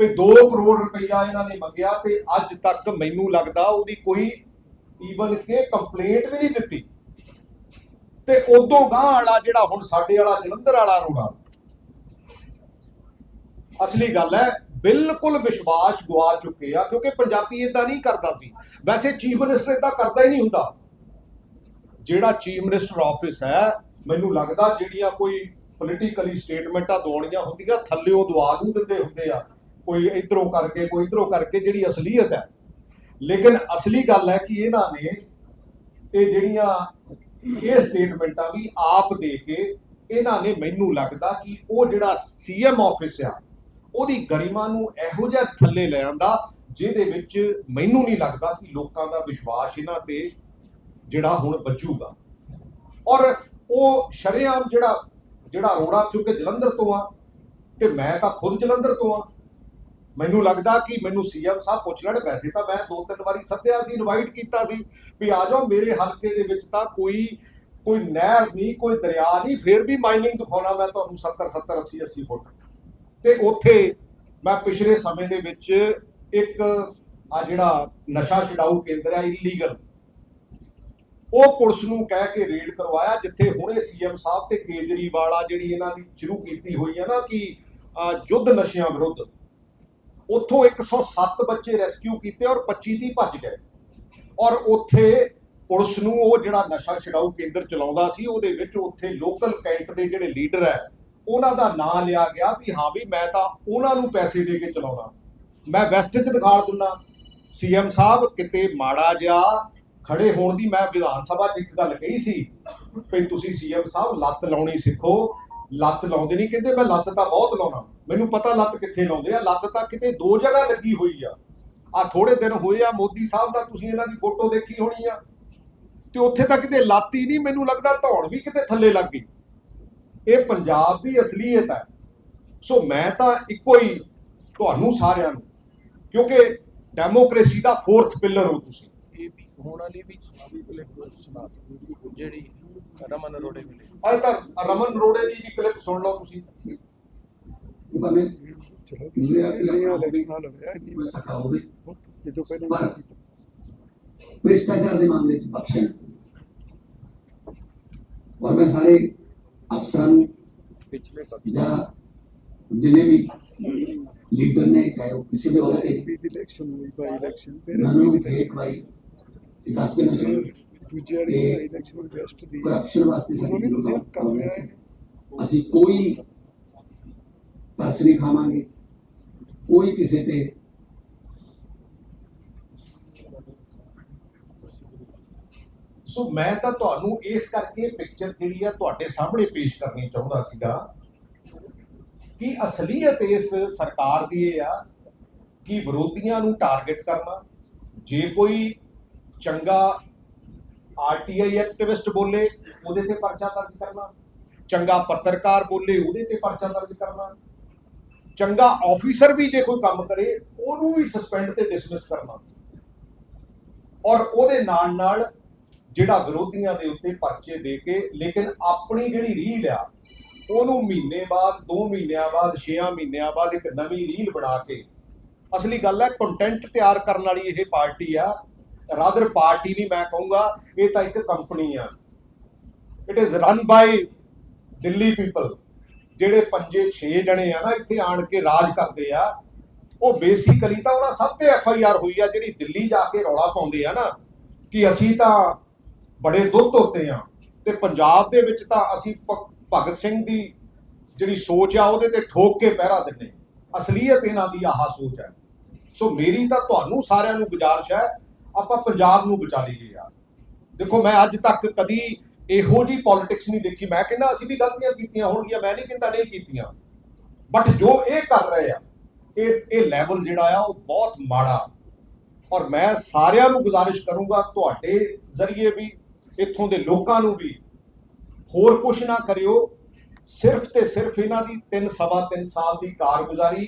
ਵੀ 2 ਕਰੋੜ ਰੁਪਈਆ ਇਹਨਾਂ ਨੇ ਮੰਗਿਆ ਤੇ ਅੱਜ ਤੱਕ ਮੈਨੂੰ ਲੱਗਦਾ ਉਹਦੀ ਕੋਈ ਈਵਨ ਕਿ ਕੰਪਲੇਂਟ ਵੀ ਨਹੀਂ ਦਿੱਤੀ। ਤੇ ਉਦੋਂ ਗਾਂ ਵਾਲਾ ਜਿਹੜਾ ਹੁਣ ਸਾਡੇ ਵਾਲਾ ਜਲੰਧਰ ਵਾਲਾ ਰੋੜਾ ਅਸਲੀ ਗੱਲ ਹੈ, ਬਿਲਕੁਲ ਵਿਸ਼ਵਾਸ ਗਵਾ ਚੁੱਕੇ ਆ, ਕਿਉਂਕਿ ਪੰਜਾਬੀ ਇਦਾਂ ਨਹੀਂ ਕਰਦਾ ਸੀ। ਵੈਸੇ ਚੀਫ ਮਿਨਿਸਟਰ ਇਦਾਂ ਕਰਦਾ ਹੀ ਨਹੀਂ ਹੁੰਦਾ। ਜਿਹੜਾ ਚੀਫ ਮਿਨਿਸਟਰ ਆਫਿਸ ਹੈ, ਮੈਨੂੰ ਲੱਗਦਾ ਜਿਹੜੀਆਂ ਕੋਈ ਪੋਲੀਟੀਕਲੀ ਸਟੇਟਮੈਂਟਾਂ ਦਵਾਉਣੀਆਂ ਹੁੰਦੀਆਂ ਥੱਲਿਓਂ ਦਵਾ ਨੂੰ ਦਿੰਦੇ ਹੁੰਦੇ ਆ। ਕੋਈ ਇਧਰੋਂ ਕਰਕੇ, ਕੋਈ ਇਧਰੋਂ ਕਰਕੇ, ਜਿਹੜੀ ਅਸਲੀਅਤ ਹੈ। ਲੇਕਿਨ ਅਸਲੀ ਗੱਲ ਹੈ ਕਿ ਇਹਨਾਂ ਨੇ ਇਹ ਜਿਹੜੀਆਂ ਇਹ ਸਟੇਟਮੈਂਟਾਂ ਵੀ ਆਪ ਦੇ ਕੇ ਇਹਨਾਂ ਨੇ ਮੈਨੂੰ ਲੱਗਦਾ ਕਿ ਉਹ ਜਿਹੜਾ ਸੀਐਮ ਆਫਿਸ ਆ, ਉਹਦੀ ਗਰਿਮਾ ਨੂੰ ਇਹੋ ਜਿਹਾ ਥੱਲੇ ਲੈ ਆਂਦਾ, ਜਿਹਦੇ ਵਿੱਚ ਮੈਨੂੰ ਨਹੀਂ ਲੱਗਦਾ ਕਿ ਲੋਕਾਂ ਦਾ ਵਿਸ਼ਵਾਸ ਇਹਨਾਂ ਤੇ ਜਿਹੜਾ ਹੁਣ ਬਚੂਗਾ ਔਰ ਉਹ ਸ਼ਰੇਆਮ ਜਿਹੜਾ ਜਿਹੜਾ ਅਰੋੜਾ ਕਿਉਂਕਿ ਜਲੰਧਰ ਤੋਂ ਆ, ਤੇ ਮੈਂ ਤਾਂ ਖੁਦ ਜਲੰਧਰ ਤੋਂ ਆ। ਮੈਨੂੰ ਲੱਗਦਾ ਕਿ ਮੈਨੂੰ ਸੀਐਮ ਸਾਹਿਬ ਪੁੱਛ ਲੈਣ, ਵੈਸੇ ਤਾਂ ਮੈਂ ਦੋ ਤਿੰਨ ਵਾਰੀ ਸੱਦਿਆ ਸੀ ਇਨਵਾਈਟ ਕੀਤਾ ਸੀ ਵੀ ਆ ਜਾਓ ਮੇਰੇ ਹਲਕੇ ਦੇ ਵਿੱਚ ਤਾਂ ਕੋਈ ਕੋਈ ਨਹਿਰ ਨਹੀਂ, ਕੋਈ ਦਰਿਆ ਨਹੀਂ, ਫਿਰ ਵੀ ਮਾਈਨਿੰਗ ਦਿਖਾਉਣਾ ਮੈਂ ਤੁਹਾਨੂੰ 70 70 80 80 ਫੁੱਟ। ਤੇ ਉੱਥੇ ਮੈਂ ਪਿਛਲੇ ਸਮੇਂ ਦੇ ਵਿੱਚ ਇੱਕ ਆ ਜਿਹੜਾ ਨਸ਼ਾ ਛਡਾਊ ਕੇਂਦਰ ਹੈ ਇਲੀਗਲ ਉਹ ਪੁਲਿਸ ਨੂੰ ਕਹਿ ਕੇ ਰੇਡ ਕਰਵਾਇਆ, ਜਿੱਥੇ ਹੁਣੇ ਸੀਐਮ ਸਾਹਿਬ ਤੇ ਕੇਜਰੀਵਾਲ ਆ ਜਿਹੜੀ ਇਹਨਾਂ ਦੀ ਸ਼ੁਰੂ ਕੀਤੀ ਹੋਈ ਹੈ ਨਾ ਕਿ ਯੁੱਧ ਨਸ਼ਿਆਂ ਵਿਰੁੱਧ। ਉੱਥੋਂ 107 ਬੱਚੇ ਰੈਸਕਿਊ ਕੀਤੇ ਔਰ 25 ਦੀ ਭੱਜ ਗਏ। ਔਰ ਉੱਥੇ ਪੁਲਿਸ ਨੂੰ ਉਹ ਜਿਹੜਾ ਨਸ਼ਾ ਛਡਾਊ ਕੇਂਦਰ ਚਲਾਉਂਦਾ ਸੀ, ਉਹਦੇ ਵਿੱਚ ਉੱਥੇ ਲੋਕਲ ਕੈਂਟ ਦੇ ਜਿਹੜੇ ਲੀਡਰ ਹੈ ਉਹਨਾਂ ਦਾ ਨਾਂ ਲਿਆ ਗਿਆ ਵੀ ਹਾਂ ਵੀ ਮੈਂ ਤਾਂ ਉਹਨਾਂ ਨੂੰ ਪੈਸੇ ਦੇ ਕੇ ਚਲਾਉਣਾ। ਮੈਂ ਵੈਸਟ 'ਚ ਦਿਖਾ ਦਿੰਦਾ। ਸੀਐਮ ਸਾਹਿਬ ਕਿਤੇ ਮਾੜਾ ਜਿਹਾ ਖੜੇ ਹੋਣ ਦੀ ਮੈਂ ਵਿਧਾਨ ਸਭਾ 'ਚ ਇੱਕ ਗੱਲ ਕਹੀ ਸੀ ਵੀ ਤੁਸੀਂ ਸੀਐਮ ਸਾਹਿਬ ਲੱਤ ਲਾਉਣੀ ਸਿੱਖੋ, ਲੱਤ ਲਾਉਂਦੇ ਨਹੀਂ ਕਹਿੰਦੇ ਮੈਂ ਲੱਤ ਤਾਂ ਬਹੁਤ ਲਾਉਣਾ। ਮੈਨੂੰ ਪਤਾ ਲੱਤ ਕਿੱਥੇ ਲਾਉਂਦੇ ਆ, ਲੱਤ ਤਾਂ ਕਿਤੇ ਦੋ ਜਗ੍ਹਾ ਲੱਗੀ ਹੋਈ ਆ। ਆ ਥੋੜੇ ਦਿਨ ਹੋਏ ਆ, ਮੋਦੀ ਸਾਹਿਬ ਦਾ ਤੁਸੀਂ ਇਹਨਾਂ ਦੀ ਫੋਟੋ ਦੇਖੀ ਹੋਣੀ ਆ। ਤੇ ਉੱਥੇ ਤਾਂ ਕਿਤੇ ਲੱਤ ਹੀ ਨਹੀਂ, ਮੈਨੂੰ ਲੱਗਦਾ ਧੌਣ ਵੀ ਕਿਤੇ ਥੱਲੇ ਲੱਗ ਗਈ। ਇਹ ਪੰਜਾਬ ਦੀ ਅਸਲੀਅਤ ਹੈ। ਸੋ ਮੈਂ ਤਾਂ ਇੱਕੋ ਹੀ ਤੁਹਾਨੂੰ ਸਾਰਿਆਂ ਨੂੰ, ਕਿਉਂਕਿ ਡੈਮੋਕ੍ਰੇਸੀ ਦਾ ਫੋਰਥ ਪਿਲਰ ਹੋ ਤੁਸੀਂ। ਹੋਣ ਵਾਲੀ ਵੀ ਕਲਿੱਪ ਸੁਣਾ ਦਿਓ, ਜਿਹੜੀ ਰਮਨ ਅਰੋੜੇ ਮਿਲੇ। ਅੱਜ ਤਾਂ ਰਮਨ ਰੋੜੇ ਦੀ ਵੀ ਕਲਿੱਪ ਸੁਣ ਲਓ ਤੁਸੀਂ। ਮੈਂ ਚਲੋ ਮੇਰਾ ਇੰਨੀਆਂ ਇਲੈਕਸ਼ਨਾਂ ਲੜਿਆ ਇੰਨੀ ਕੋਈ ਸਖਾ ਹੋਵੇ ਇਹ ਤੋਂ ਪਹਿਲਾਂ ਭ੍ਰਿਸ਼ਟਾਚਾਰ ਦੇ ਮਾਮਲੇ 'ਚ ਬਖਸ਼ਣ ਔਰ ਮੈਂ ਸਾਰੇ ਅਫਸਰਾਂ ਨੂੰ ਪਿਛਲੇ ਜਾਂ ਜਿੰਨੇ ਵੀ ਲੀਡਰ ਨੇ ਚਾਹੇ ਉਹ ਕਿਸੇ ਵੀ ਅਹੁਦੇ ਤੇ ਵੀ ਦੀ ਇਲੈਕਸ਼ਨ ਹੋਈ ਬਾਈ ਇਲੈਕਸ਼ਨ ਫਿਰ ਇੱਕ ਵਾਰੀ ਇਹ ਦੱਸ ਦੇਣਾ ਚਾਹੁੰਦਾ ਦੂਜੀ ਵਾਲੀ ਇਲੈਕਸ਼ਨ ਵੈਸਟ ਦੀ ਕਰਪਸ਼ਨ ਵਾਸਤੇ ਉਹਨਾਂ ਸਾਡੀ ਨੇ ਤੁਸੀਂ ਜ਼ਰੂਰਤ ਕੰਮ ਲਿਆ ਹੈ। ਅਸੀਂ ਕੋਈ ਤਰਸ ਨਹੀਂ ਖਾਵਾਂਗੇ ਕੋਈ ਕਿਸੇ ਤੇ ਸੋ ਮੈਂ ਤਾਂ ਤੁਹਾਨੂੰ ਇਸ ਕਰਕੇ ਪਿਕਚਰ ਜਿਹੜੀ ਆ ਤੁਹਾਡੇ ਸਾਹਮਣੇ ਪੇਸ਼ ਕਰਨੀ ਚਾਹੁੰਦਾ ਸੀਗਾ ਕਿ ਅਸਲੀਅਤ ਇਸ ਸਰਕਾਰ ਦੀ ਇਹ ਆ ਕਿ ਵਿਰੋਧੀਆਂ ਨੂੰ ਟਾਰਗੇਟ ਕਰਨਾ ਜੇ ਕੋਈ ਚੰਗਾ ਆਰਟੀਆਈ ਐਕਟਿਵਿਸਟ ਬੋਲੇ, ਉਹਦੇ ਤੇ ਪਰਚਾ ਦਰਜ ਕਰਨਾ। ਚੰਗਾ ਪੱਤਰਕਾਰ ਬੋਲੇ, ਉਹਦੇ ਤੇ ਪਰਚਾ ਦਰਜ ਕਰਨਾ। ਚੰਗਾ ਆਫੀਸਰ ਵੀ ਜੇ ਕੋਈ ਕੰਮ ਕਰੇ, ਉਹਨੂੰ ਵੀ ਸਸਪੈਂਡ ਤੇ ਡਿਸਮਿਸ ਕਰਨਾ। ਔਰ ਉਹਦੇ ਨਾਲ ਨਾਲ ਜਿਹੜਾ ਵਿਰੋਧੀਆਂ ਦੇ ਉੱਤੇ ਪਰਚੇ ਦੇ ਕੇ, ਲੇਕਿਨ ਆਪਣੀ ਜਿਹੜੀ ਰੀਲ ਆ, ਉਹਨੂੰ ਮਹੀਨੇ ਬਾਅਦ 2 ਮਹੀਨਿਆਂ ਬਾਅਦ 6 ਮਹੀਨਿਆਂ ਬਾਅਦ ਇੱਕ ਨਵੀਂ ਰੀਲ ਬਣਾ ਕੇ, ਅਸਲੀ ਗੱਲ ਹੈ ਕੰਟੈਂਟ ਤਿਆਰ ਕਰਨ ਵਾਲੀ ਇਹ ਪਾਰਟੀ ਆ ਰਾਦਰ ਪਾਰਟੀ ਨਹੀਂ ਮੈਂ ਕਹੂੰਗਾ ਇਹ ਤਾਂ ਇੱਕ ਕੰਪਨੀ ਆ it is run by Delhi people ਜਿਹੜੇ ਪੰਜੇ 6 ਜਣੇ ਆ ਨਾ ਇੱਥੇ ਆਣ ਕੇ ਰਾਜ ਕਰਦੇ ਆ ਉਹ ਬੇਸਿਕਲੀ ਤਾਂ ਉਹਨਾਂ ਸਭ ਤੇ ਐਫ ਆਈ ਆਰ ਹੋਈ ਆ ਜਿਹੜੀ ਦਿੱਲੀ ਜਾ ਕੇ ਰੌਲਾ ਪਾਉਂਦੇ ਆ ਨਾ ਕਿ ਅਸੀਂ ਤਾਂ ਬੜੇ ਦੁੱਧ ਧੋਤੇ ਆ ਤੇ ਪੰਜਾਬ ਦੇ ਵਿੱਚ ਤਾਂ ਅਸੀਂ ਭਗਤ ਸਿੰਘ ਦੀ ਜਿਹੜੀ ਸੋਚ ਆ ਉਹਦੇ ਤੇ ਠੋਕ ਕੇ ਪਹਿਰਾ ਦਿੰਨੇ ਅਸਲੀਅਤ ਇਹਨਾਂ ਦੀ ਆਹ ਸੋਚ ਹੈ ਸੋ ਮੇਰੀ ਤਾਂ ਤੁਹਾਨੂੰ ਸਾਰਿਆਂ ਨੂੰ ਗੁਜ਼ਾਰਿਸ਼ ਹੈ ਆਪਾਂ ਪੰਜਾਬ ਨੂੰ ਬਚਾ ਲਈਏ ਯਾਰ। ਦੇਖੋ, ਮੈਂ ਅੱਜ ਤੱਕ ਕਦੀ ਇਹੋ ਜੀ ਪੋਲਿਟਿਕਸ ਨਹੀਂ ਦੇਖੀ। ਮੈਂ ਕਹਿੰਦਾ, ਅਸੀਂ ਵੀ ਗਲਤੀਆਂ ਕੀਤੀਆਂ ਹੋਣਗੀਆਂ, ਮੈਂ ਨਹੀਂ ਕਹਿੰਦਾ ਨਹੀਂ ਕੀਤੀਆਂ। ਬਟ ਜੋ ਇਹ ਕਰ ਰਹੇ ਆ, ਇਹ ਇਹ ਲੈਵਲ ਜਿਹੜਾ ਆ, ਉਹ ਬਹੁਤ ਮਾੜਾ। ਔਰ ਮੈਂ ਸਾਰਿਆਂ ਨੂੰ ਗੁਜ਼ਾਰਿਸ਼ ਕਰੂੰਗਾ, ਤੁਹਾਡੇ ਜ਼ਰੀਏ ਵੀ, ਇੱਥੋਂ ਦੇ ਲੋਕਾਂ ਨੂੰ ਵੀ। ਹੋਰ ਕੁਛ ਨਾ ਕਰਿਓ। ਸਿਰਫ ਤੇ ਸਿਰਫ ਇਹਨਾਂ ਦੀ 3 ਸਵਾ 3 ਸਾਲ ਦੀ ਕਾਰਗੁਜ਼ਾਰੀ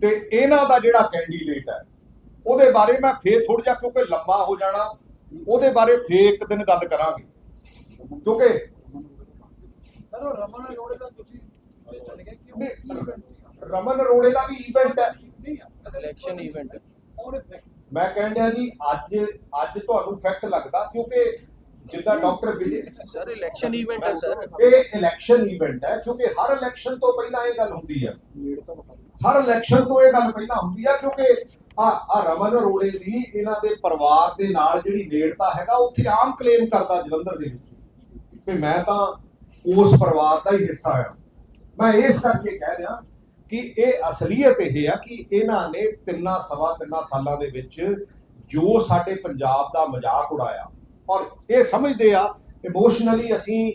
ਤੇ ਇਹਨਾਂ ਦਾ ਜਿਹੜਾ ਕੈਂਡੀਡੇਟ ਹੈ ਉਹਦੇ ਬਾਰੇ ਮੈਂ ਫੇਰ ਥੋੜਾ ਜਿਹਾ ਕਿਉਂਕਿ ਲੰਮਾ ਹੋ ਜਾਣਾ ਉਹਦੇ ਬਾਰੇ ਫੇਰ ਇੱਕ ਦਿਨ ਗੱਲ ਕਰਾਂਗੇ। ਕਿਉਂਕਿ ਰਮਨ ਅਰੋੜੇ ਦਾ ਤੁਸੀਂ ਚੱਲ ਗਏ ਕਿ ਨਹੀਂ, ਰਮਨ ਅਰੋੜੇ ਦਾ ਵੀ ਇਵੈਂਟ ਹੈ। ਇਲੈਕਸ਼ਨ ਇਵੈਂਟ ਮੈਂ ਕਹਿੰਦਾ ਜੀ ਅੱਜ ਅੱਜ ਤੁਹਾਨੂੰ ਫੈਕਟ ਲੱਗਦਾ ਕਿਉਂਕਿ ਜਿੱਦਾਂ doctor Vijay sir election event ਹੈ ਸਰ। ਇਹ ਇਲੈਕਸ਼ਨ ਇਵੈਂਟ ਹੈ ਕਿਉਂਕਿ ਹਰ ਇਲੈਕਸ਼ਨ ਤੋਂ ਪਹਿਲਾਂ ਇਹ ਗੱਲ ਹੁੰਦੀ ਹੈ। ਹਰ ਇਲੈਕਸ਼ਨ ਤੋਂ ਇਹ ਗੱਲ ਪਹਿਲਾਂ ਹੁੰਦੀ ਆ ਕਿਉਂਕਿ ਆ ਆ ਰਮਨ ਅਰੋੜੇ ਦੀ ਇਹਨਾਂ ਦੇ ਪਰਿਵਾਰ ਦੇ ਨਾਲ ਜਿਹੜੀ ਨੇੜਤਾ ਹੈਗਾ ਉੱਥੇ ਆਮ ਕਲੇਮ ਕਰਦਾ ਜਲੰਧਰ ਦੇ ਵਿੱਚ। ਕਿ ਮੈਂ ਤਾਂ ਉਸ ਪਰਿਵਾਰ ਦਾ ਹੀ ਹਿੱਸਾ ਆ। ਮੈਂ ਇਸ ਕਰਕੇ ਕਹਿ ਰਿਹਾ ਕਿ ਇਹ ਅਸਲੀਅਤ ਇਹ ਆ ਕਿ ਇਹਨਾਂ ਨੇ ਤਿੰਨਾਂ ਸਵਾ ਤਿੰਨਾਂ ਸਾਲਾਂ ਦੇ ਵਿੱਚ ਜੋ ਸਾਡੇ ਪੰਜਾਬ ਦਾ ਮਜ਼ਾਕ ਉਡਾਇਆ ਔਰ ਇਹ ਸਮਝਦੇ ਆ ਇਮੋਸ਼ਨਲੀ ਅਸੀਂ,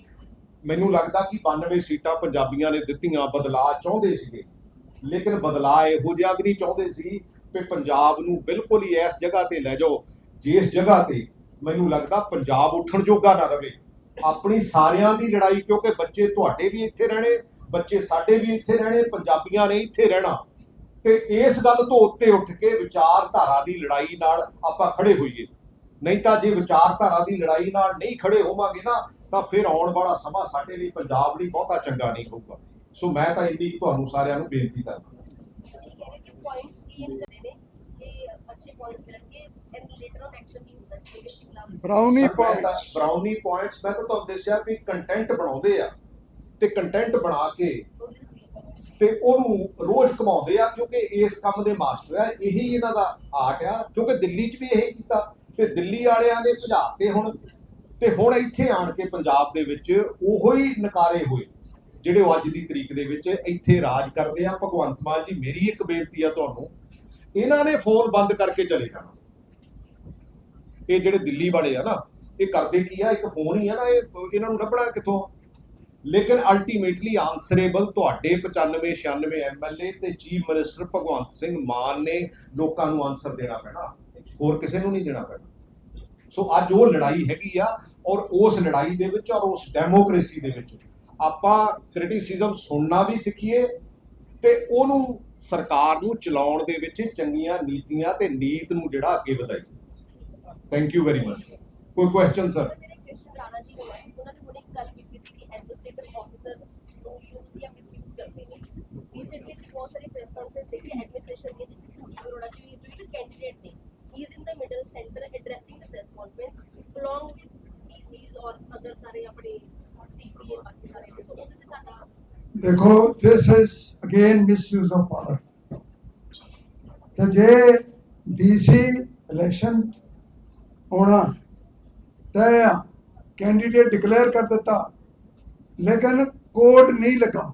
ਮੈਨੂੰ ਲੱਗਦਾ ਕਿ 92 ਸੀਟਾਂ ਪੰਜਾਬੀਆਂ ਨੇ ਦਿੱਤੀਆਂ, ਬਦਲਾਅ ਚਾਹੁੰਦੇ ਸੀਗੇ। ਲੇਕਿਨ ਬਦਲਾਅ ਇਹੋ ਜਿਹਾ ਵੀ ਨਹੀਂ ਚਾਹੁੰਦੇ ਸੀ ਕਿ ਪੰਜਾਬ ਨੂੰ ਬਿਲਕੁਲ ਹੀ ਇਸ ਜਗ੍ਹਾ ਤੇ ਲੈ ਜਾਓ, ਜਿਸ ਜਗ੍ਹਾ ਤੇ ਮੈਨੂੰ ਲੱਗਦਾ ਪੰਜਾਬ ਉੱਠਣ ਜੋਗਾ ਨਾ ਰਵੇ। ਆਪਣੀ ਸਾਰਿਆਂ ਦੀ ਲੜਾਈ, ਕਿਉਂਕਿ ਬੱਚੇ ਤੁਹਾਡੇ ਵੀ ਇੱਥੇ ਰਹਿਣੇ, ਬੱਚੇ ਸਾਡੇ ਵੀ ਇੱਥੇ ਰਹਿਣੇ, ਪੰਜਾਬੀਆਂ ਨੇ ਇੱਥੇ ਰਹਿਣਾ। ਤੇ ਇਸ ਗੱਲ ਤੋਂ ਉੱਤੇ ਉੱਠ ਕੇ ਵਿਚਾਰਧਾਰਾ ਦੀ ਲੜਾਈ ਨਾਲ ਆਪਾਂ ਖੜੇ ਹੋਈਏ। ਨਹੀਂ ਤਾਂ ਜੇ ਵਿਚਾਰਧਾਰਾ ਦੀ ਲੜਾਈ ਨਾਲ ਨਹੀਂ ਖੜੇ ਹੋਵਾਂਗੇ ਨਾ ਤਾਂ ਫਿਰ ਆਉਣ ਵਾਲਾ ਸਮਾਂ ਸਾਡੇ ਲਈ ਪੰਜਾਬ ਲਈ ਬਹੁਤਾ ਚੰਗਾ ਨਹੀਂ ਹੋਊਗਾ। ਸੋ ਮੈਂ ਤਾਂ ਇੰਨੀ ਤੁਹਾਨੂੰ ਸਾਰਿਆਂ ਨੂੰ ਬੇਨਤੀ ਕਰਦਾ ਪੁਆਇੰਟਸ ਕਲੀਅਰ ਕਰੇ ਨੇ ਕਿ ਅੱਛੇ ਪੁਆਇੰਟਸ ਤਾਂ ਪੁਆਇੰਟਸ ਮੈਂ ਤਾਂ ਤੁਹਾਨੂੰ ਦੱਸਿਆ ਵੀ ਕੰਟੈਂਟ ਬਣਾਉਂਦੇ ਆ ਤੇ ਕੰਟੈਂਟ ਬਣਾ ਕੇ ਤੇ ਉਹਨੂੰ ਰੋਜ਼ ਕਮਾਉਂਦੇ ਆ ਕਿਉਂਕਿ ਇਸ ਕੰਮ ਦੇ ਮਾਸਟਰ ਆ ਇਹੀ ਇਹਨਾਂ ਦਾ ਆਰਟ ਆ ਕਿਉਂਕਿ ਦਿੱਲੀ 'ਚ ਵੀ ਇਹੀ ਕੀਤਾ। ਤੇ ਦਿੱਲੀ ਵਾਲਿਆਂ ਨੇ ਭਜਾਤੇ ਹੁਣ ਤੇ ਹੁਣ ਇੱਥੇ ਆਣ ਕੇ ਪੰਜਾਬ ਦੇ ਵਿੱਚ ਉਹੋ ਹੀ ਨਕਾਰੇ ਹੋਏ, ਜਿਹੜੇ ਉਹ ਅੱਜ ਦੀ ਤਰੀਕ ਦੇ ਵਿੱਚ ਇੱਥੇ ਰਾਜ ਕਰਦੇ ਆ। ਭਗਵੰਤ ਮਾਨ ਜੀ, ਮੇਰੀ ਇੱਕ ਬੇਨਤੀ ਆ ਤੁਹਾਨੂੰ, ਇਹਨਾਂ ਨੇ ਫੋਨ ਬੰਦ ਕਰਕੇ ਚਲੇ ਜਾਣਾ। ਇਹ ਜਿਹੜੇ ਦਿੱਲੀ ਵਾਲੇ ਆ ਨਾ, ਇਹ ਕਰਦੇ ਕੀ ਆ? ਇੱਕ ਫੋਨ ਹੀ ਆ ਨਾ, ਇਹ ਇਹਨਾਂ ਨੂੰ ਲੱਭਣਾ ਕਿੱਥੋਂ ਲੇਕਿਨ ਅਲਟੀਮੇਟਲੀ ਆਨਸਰੇਬਲ ਤੁਹਾਡੇ 95 96 ਐਮਐਲਏ ਤੇ ਚੀਫ ਮਿਨਿਸਟਰ ਭਗਵੰਤ ਸਿੰਘ ਮਾਨ ਨੇ ਲੋਕਾਂ ਨੂੰ ਆਨਸਰ ਦੇਣਾ ਪੈਣਾ। ਹੋਰ ਕਿਸੇ ਨੂੰ ਨਹੀਂ ਦੇਣਾ ਪੈਣਾ। ਸੋ ਅੱਜ ਉਹ ਲੜਾਈ ਹੈਗੀ ਆ ਔਰ ਉਸ ਲੜਾਈ ਦੇ ਵਿੱਚ ਔਰ ਉਸ ਡੈਮੋਕ੍ਰੇਸੀ ਦੇ ਵਿੱਚ। ਆਪਾਂ ਕ੍ਰਿਟਿਸਿਜ਼ਮ ਸੁਣਨਾ ਵੀ ਸਿੱਖੀਏ ਤੇ ਉਹਨੂੰ ਸਰਕਾਰ ਨੂੰ ਚਲਾਉਣ ਦੇ ਵਿੱਚ ਚੰਗੀਆਂ ਨੀਤੀਆਂ ਤੇ ਨੀਤ ਨੂੰ ਜਿਹੜਾ ਅੱਗੇ ਵਧਾਈਏ। ਥੈਂਕ ਯੂ ਵੈਰੀ ਮਚ ਕੋਈ ਕੁਐਸਚਨ ਸਰ ਰੀਸੈਂਟਲੀ ਅਸੀਂ ਬਹੁਤ ਸਾਰੀ ਪ੍ਰੈਸ ਕਾਨਫਰੰਸ ਦੇਖੀ। ਐਡਮਿਨਿਸਟ੍ਰੇਸ਼ਨ ਦੀ ਜਿਸ ਸੰਜੀਵ ਅਰੋੜਾ ਜੀ ਜੋ ਇੱਕ ਕੈਂਡੀਡੇਟ ਨੇ। He is in the middle centre addressing the press conference along with DCs ਔਰ ਅਦਰ ਸਾਰੇ ਆਪਣੇ ਸੀਪੀਏ ਬਾਕੀ ਸਾਰੇ ਨੇ ਸੋ ਉਹਦੇ ਤੇ ਤੁਹਾਡਾ ਦੇਖੋ this is again misuse of power ਤੇ ਜੇ ਡੀਸੀ ਇਲੈਕਸ਼ਨ ਹੋਣਾ ਤੈਅ ਆ ਕੈਂਡੀਡੇਟ ਡਿਕਲੇਅਰ ਕਰ ਦਿੱਤਾ ਲੇਕਿਨ ਕੋਡ ਨਹੀਂ ਲੱਗਾ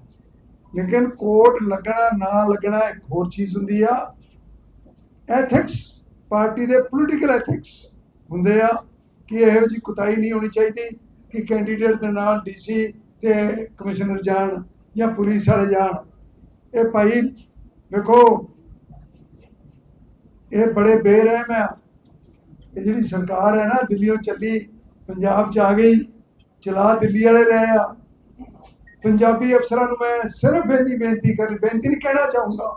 ਲੇਕਿਨ ਕੋਡ ਲੱਗਣਾ ਨਾ ਲੱਗਣਾ ਇੱਕ ਹੋਰ ਚੀਜ਼ ਹੁੰਦੀ ਆ ਐਥਿਕਸ ਪਾਰਟੀ ਦੇ ਪੋਲੀਟੀਕਲ ਐਥਿਕਸ ਹੁੰਦੇ ਆ ਕਿ ਇਹੋ ਜੀ ਕੁਤਾਈ ਨਹੀਂ ਹੋਣੀ ਚਾਹੀਦੀ ਕਿ ਕੈਂਡੀਡੇਟ ਦੇ ਨਾਲ ਡੀਸੀ ਤੇ ਕਮਿਸ਼ਨਰ ਜਾਣ ਜਾਂ ਪੁਲਿਸ ਵਾਲੇ ਜਾਣ। ਇਹ ਭਾਈ ਵੇਖੋ, ਇਹ ਬੜੇ ਬੇਰਹਿਮ ਆ। ਇਹ ਜਿਹੜੀ ਸਰਕਾਰ ਹੈ ਨਾ ਦਿੱਲੀੋਂ ਚੱਲੀ, ਪੰਜਾਬ ਚ ਆ ਗਈ, ਚਲਾ ਦਿੱਲੀ ਵਾਲੇ ਰਹੇ ਆ। ਪੰਜਾਬੀ ਅਫਸਰਾਂ ਨੂੰ ਮੈਂ ਸਿਰਫ ਇੰਨੀ ਬੇਨਤੀ ਕਰ, ਬੇਨਤੀ ਨਹੀਂ ਕਹਿਣਾ ਚਾਹੂੰਗਾ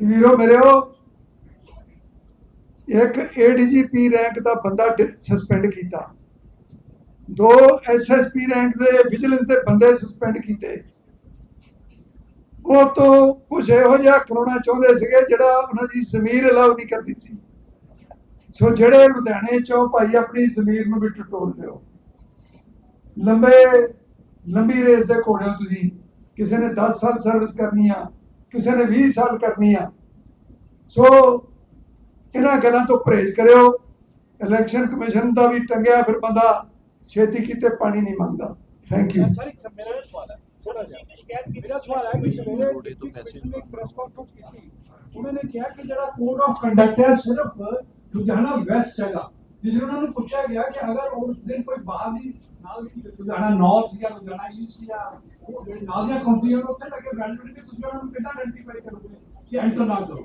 ਕਿ ਵੀਰੋ ਮੇਰਿਓ ਇੱਕ ਏਡੀਜੀਪੀ ਰੈਂਕ ਦਾ ਬੰਦਾ ਸਸਪੈਂਡ ਕੀਤਾ। ਦੋ ਐਸਐਸਪੀ ਰੈਂਕ ਦੇ ਵਿਜੀਲੈਂਸ ਦੇ ਬੰਦੇ ਸਸਪੈਂਡ ਕੀਤੇ। ਉਹ ਤੋਂ ਕੁਝ ਇਹੋ ਜਿਹਾ ਕਰਾਉਣਾ ਚਾਹੁੰਦੇ ਸੀਗੇ ਜਿਹੜਾ ਉਹਨਾਂ ਦੀ ਜ਼ਮੀਰ ਅਲਾਉ ਨਹੀਂ ਕਰਦੀ ਸੀ। ਸੋ ਜਿਹੜੇ ਲੁਧਿਆਣੇ ਚੋਂ ਭਾਈ ਆਪਣੀ ਜ਼ਮੀਰ ਨੂੰ ਵੀ ਟਟੋਲ ਲਿਓ ਲੰਬੇ, ਲੰਬੀ ਰੇਸ ਦੇ ਘੋੜੇ ਹੋ ਤੁਸੀਂ। ਕਿਸੇ ਨੇ 10 ਸਾਲ ਸਰਵਿਸ ਕਰਨੀ ਆ, ਕਿਸੇ ਨੇ 20 ਸਾਲ ਕਰਨੀ ਆ। ਸੋ ਇਹਨਾਂ ਗੱਲਾਂ ਤੋਂ ਪਰਹੇਜ਼ ਕਰਿਓ। ਇਲੈਕਸ਼ਨ ਕਮਿਸ਼ਨ ਦਾ ਵੀ ਟੰਗਿਆ ਫਿਰ ਬੰਦਾ ਛੇਤੀ ਕੀਤੇ ਪਾਣੀ ਨਹੀਂ ਮੰਗਦਾ। ਥੈਂਕ ਯੂ ਸਰ ਇੱਕ ਮੇਰਾ ਸਵਾਲ ਹੈ ਥੋੜਾ ਜਿਹਾ। ਸ਼ਿਕਾਇਤ ਕੀ ਮੇਰਾ ਸਵਾਲ ਹੈ ਕਿ ਸਵੇਰੇ ਰੋਡੇ ਤੋਂ ਪੈਸੇ ਇੱਕ ਪ੍ਰੈਸ ਕਾਨਫਰੰਸ ਕੀਤੀ ਉਹਨਾਂ ਨੇ ਕਿਹਾ ਕਿ ਜਿਹੜਾ ਕੋਡ ਆਫ ਕੰਡਕਟ ਹੈ ਸਿਰਫ ਲੁਧਿਆਣਾ ਵੈਸਟ ਹੈਗਾ ਜਿਸ ਨੂੰ ਉਹਨਾਂ ਨੂੰ ਪੁੱਛਿਆ ਗਿਆ ਕਿ ਅਗਰ ਉਸ ਦਿਨ ਕੋਈ ਬਾਹਰ ਦੀ ਨਾਲ ਦੀ ਲੁਧਿਆਣਾ ਨਾਰਥ ਜਾਂ ਲੁਧਿਆਣਾ ਈਸਟ ਜਾਂ ਉਹ ਜਿਹੜੇ ਨਾਲ ਦੀਆਂ ਕੰਪਨੀਆਂ ਨੇ ਉੱਥੇ ਲੱਗੇ ਵੈਲਿਡਿਟੀ ਕਿ ਤੁਸੀਂ ਉਹਨਾਂ ਨੂੰ ਕਿੱਦਾਂ ਆਇਡੈਂਟੀਫਾਈ ਕਰੋਗੇ ਕਿ ਐਂਟਰ ਨਾ ਕਰੋ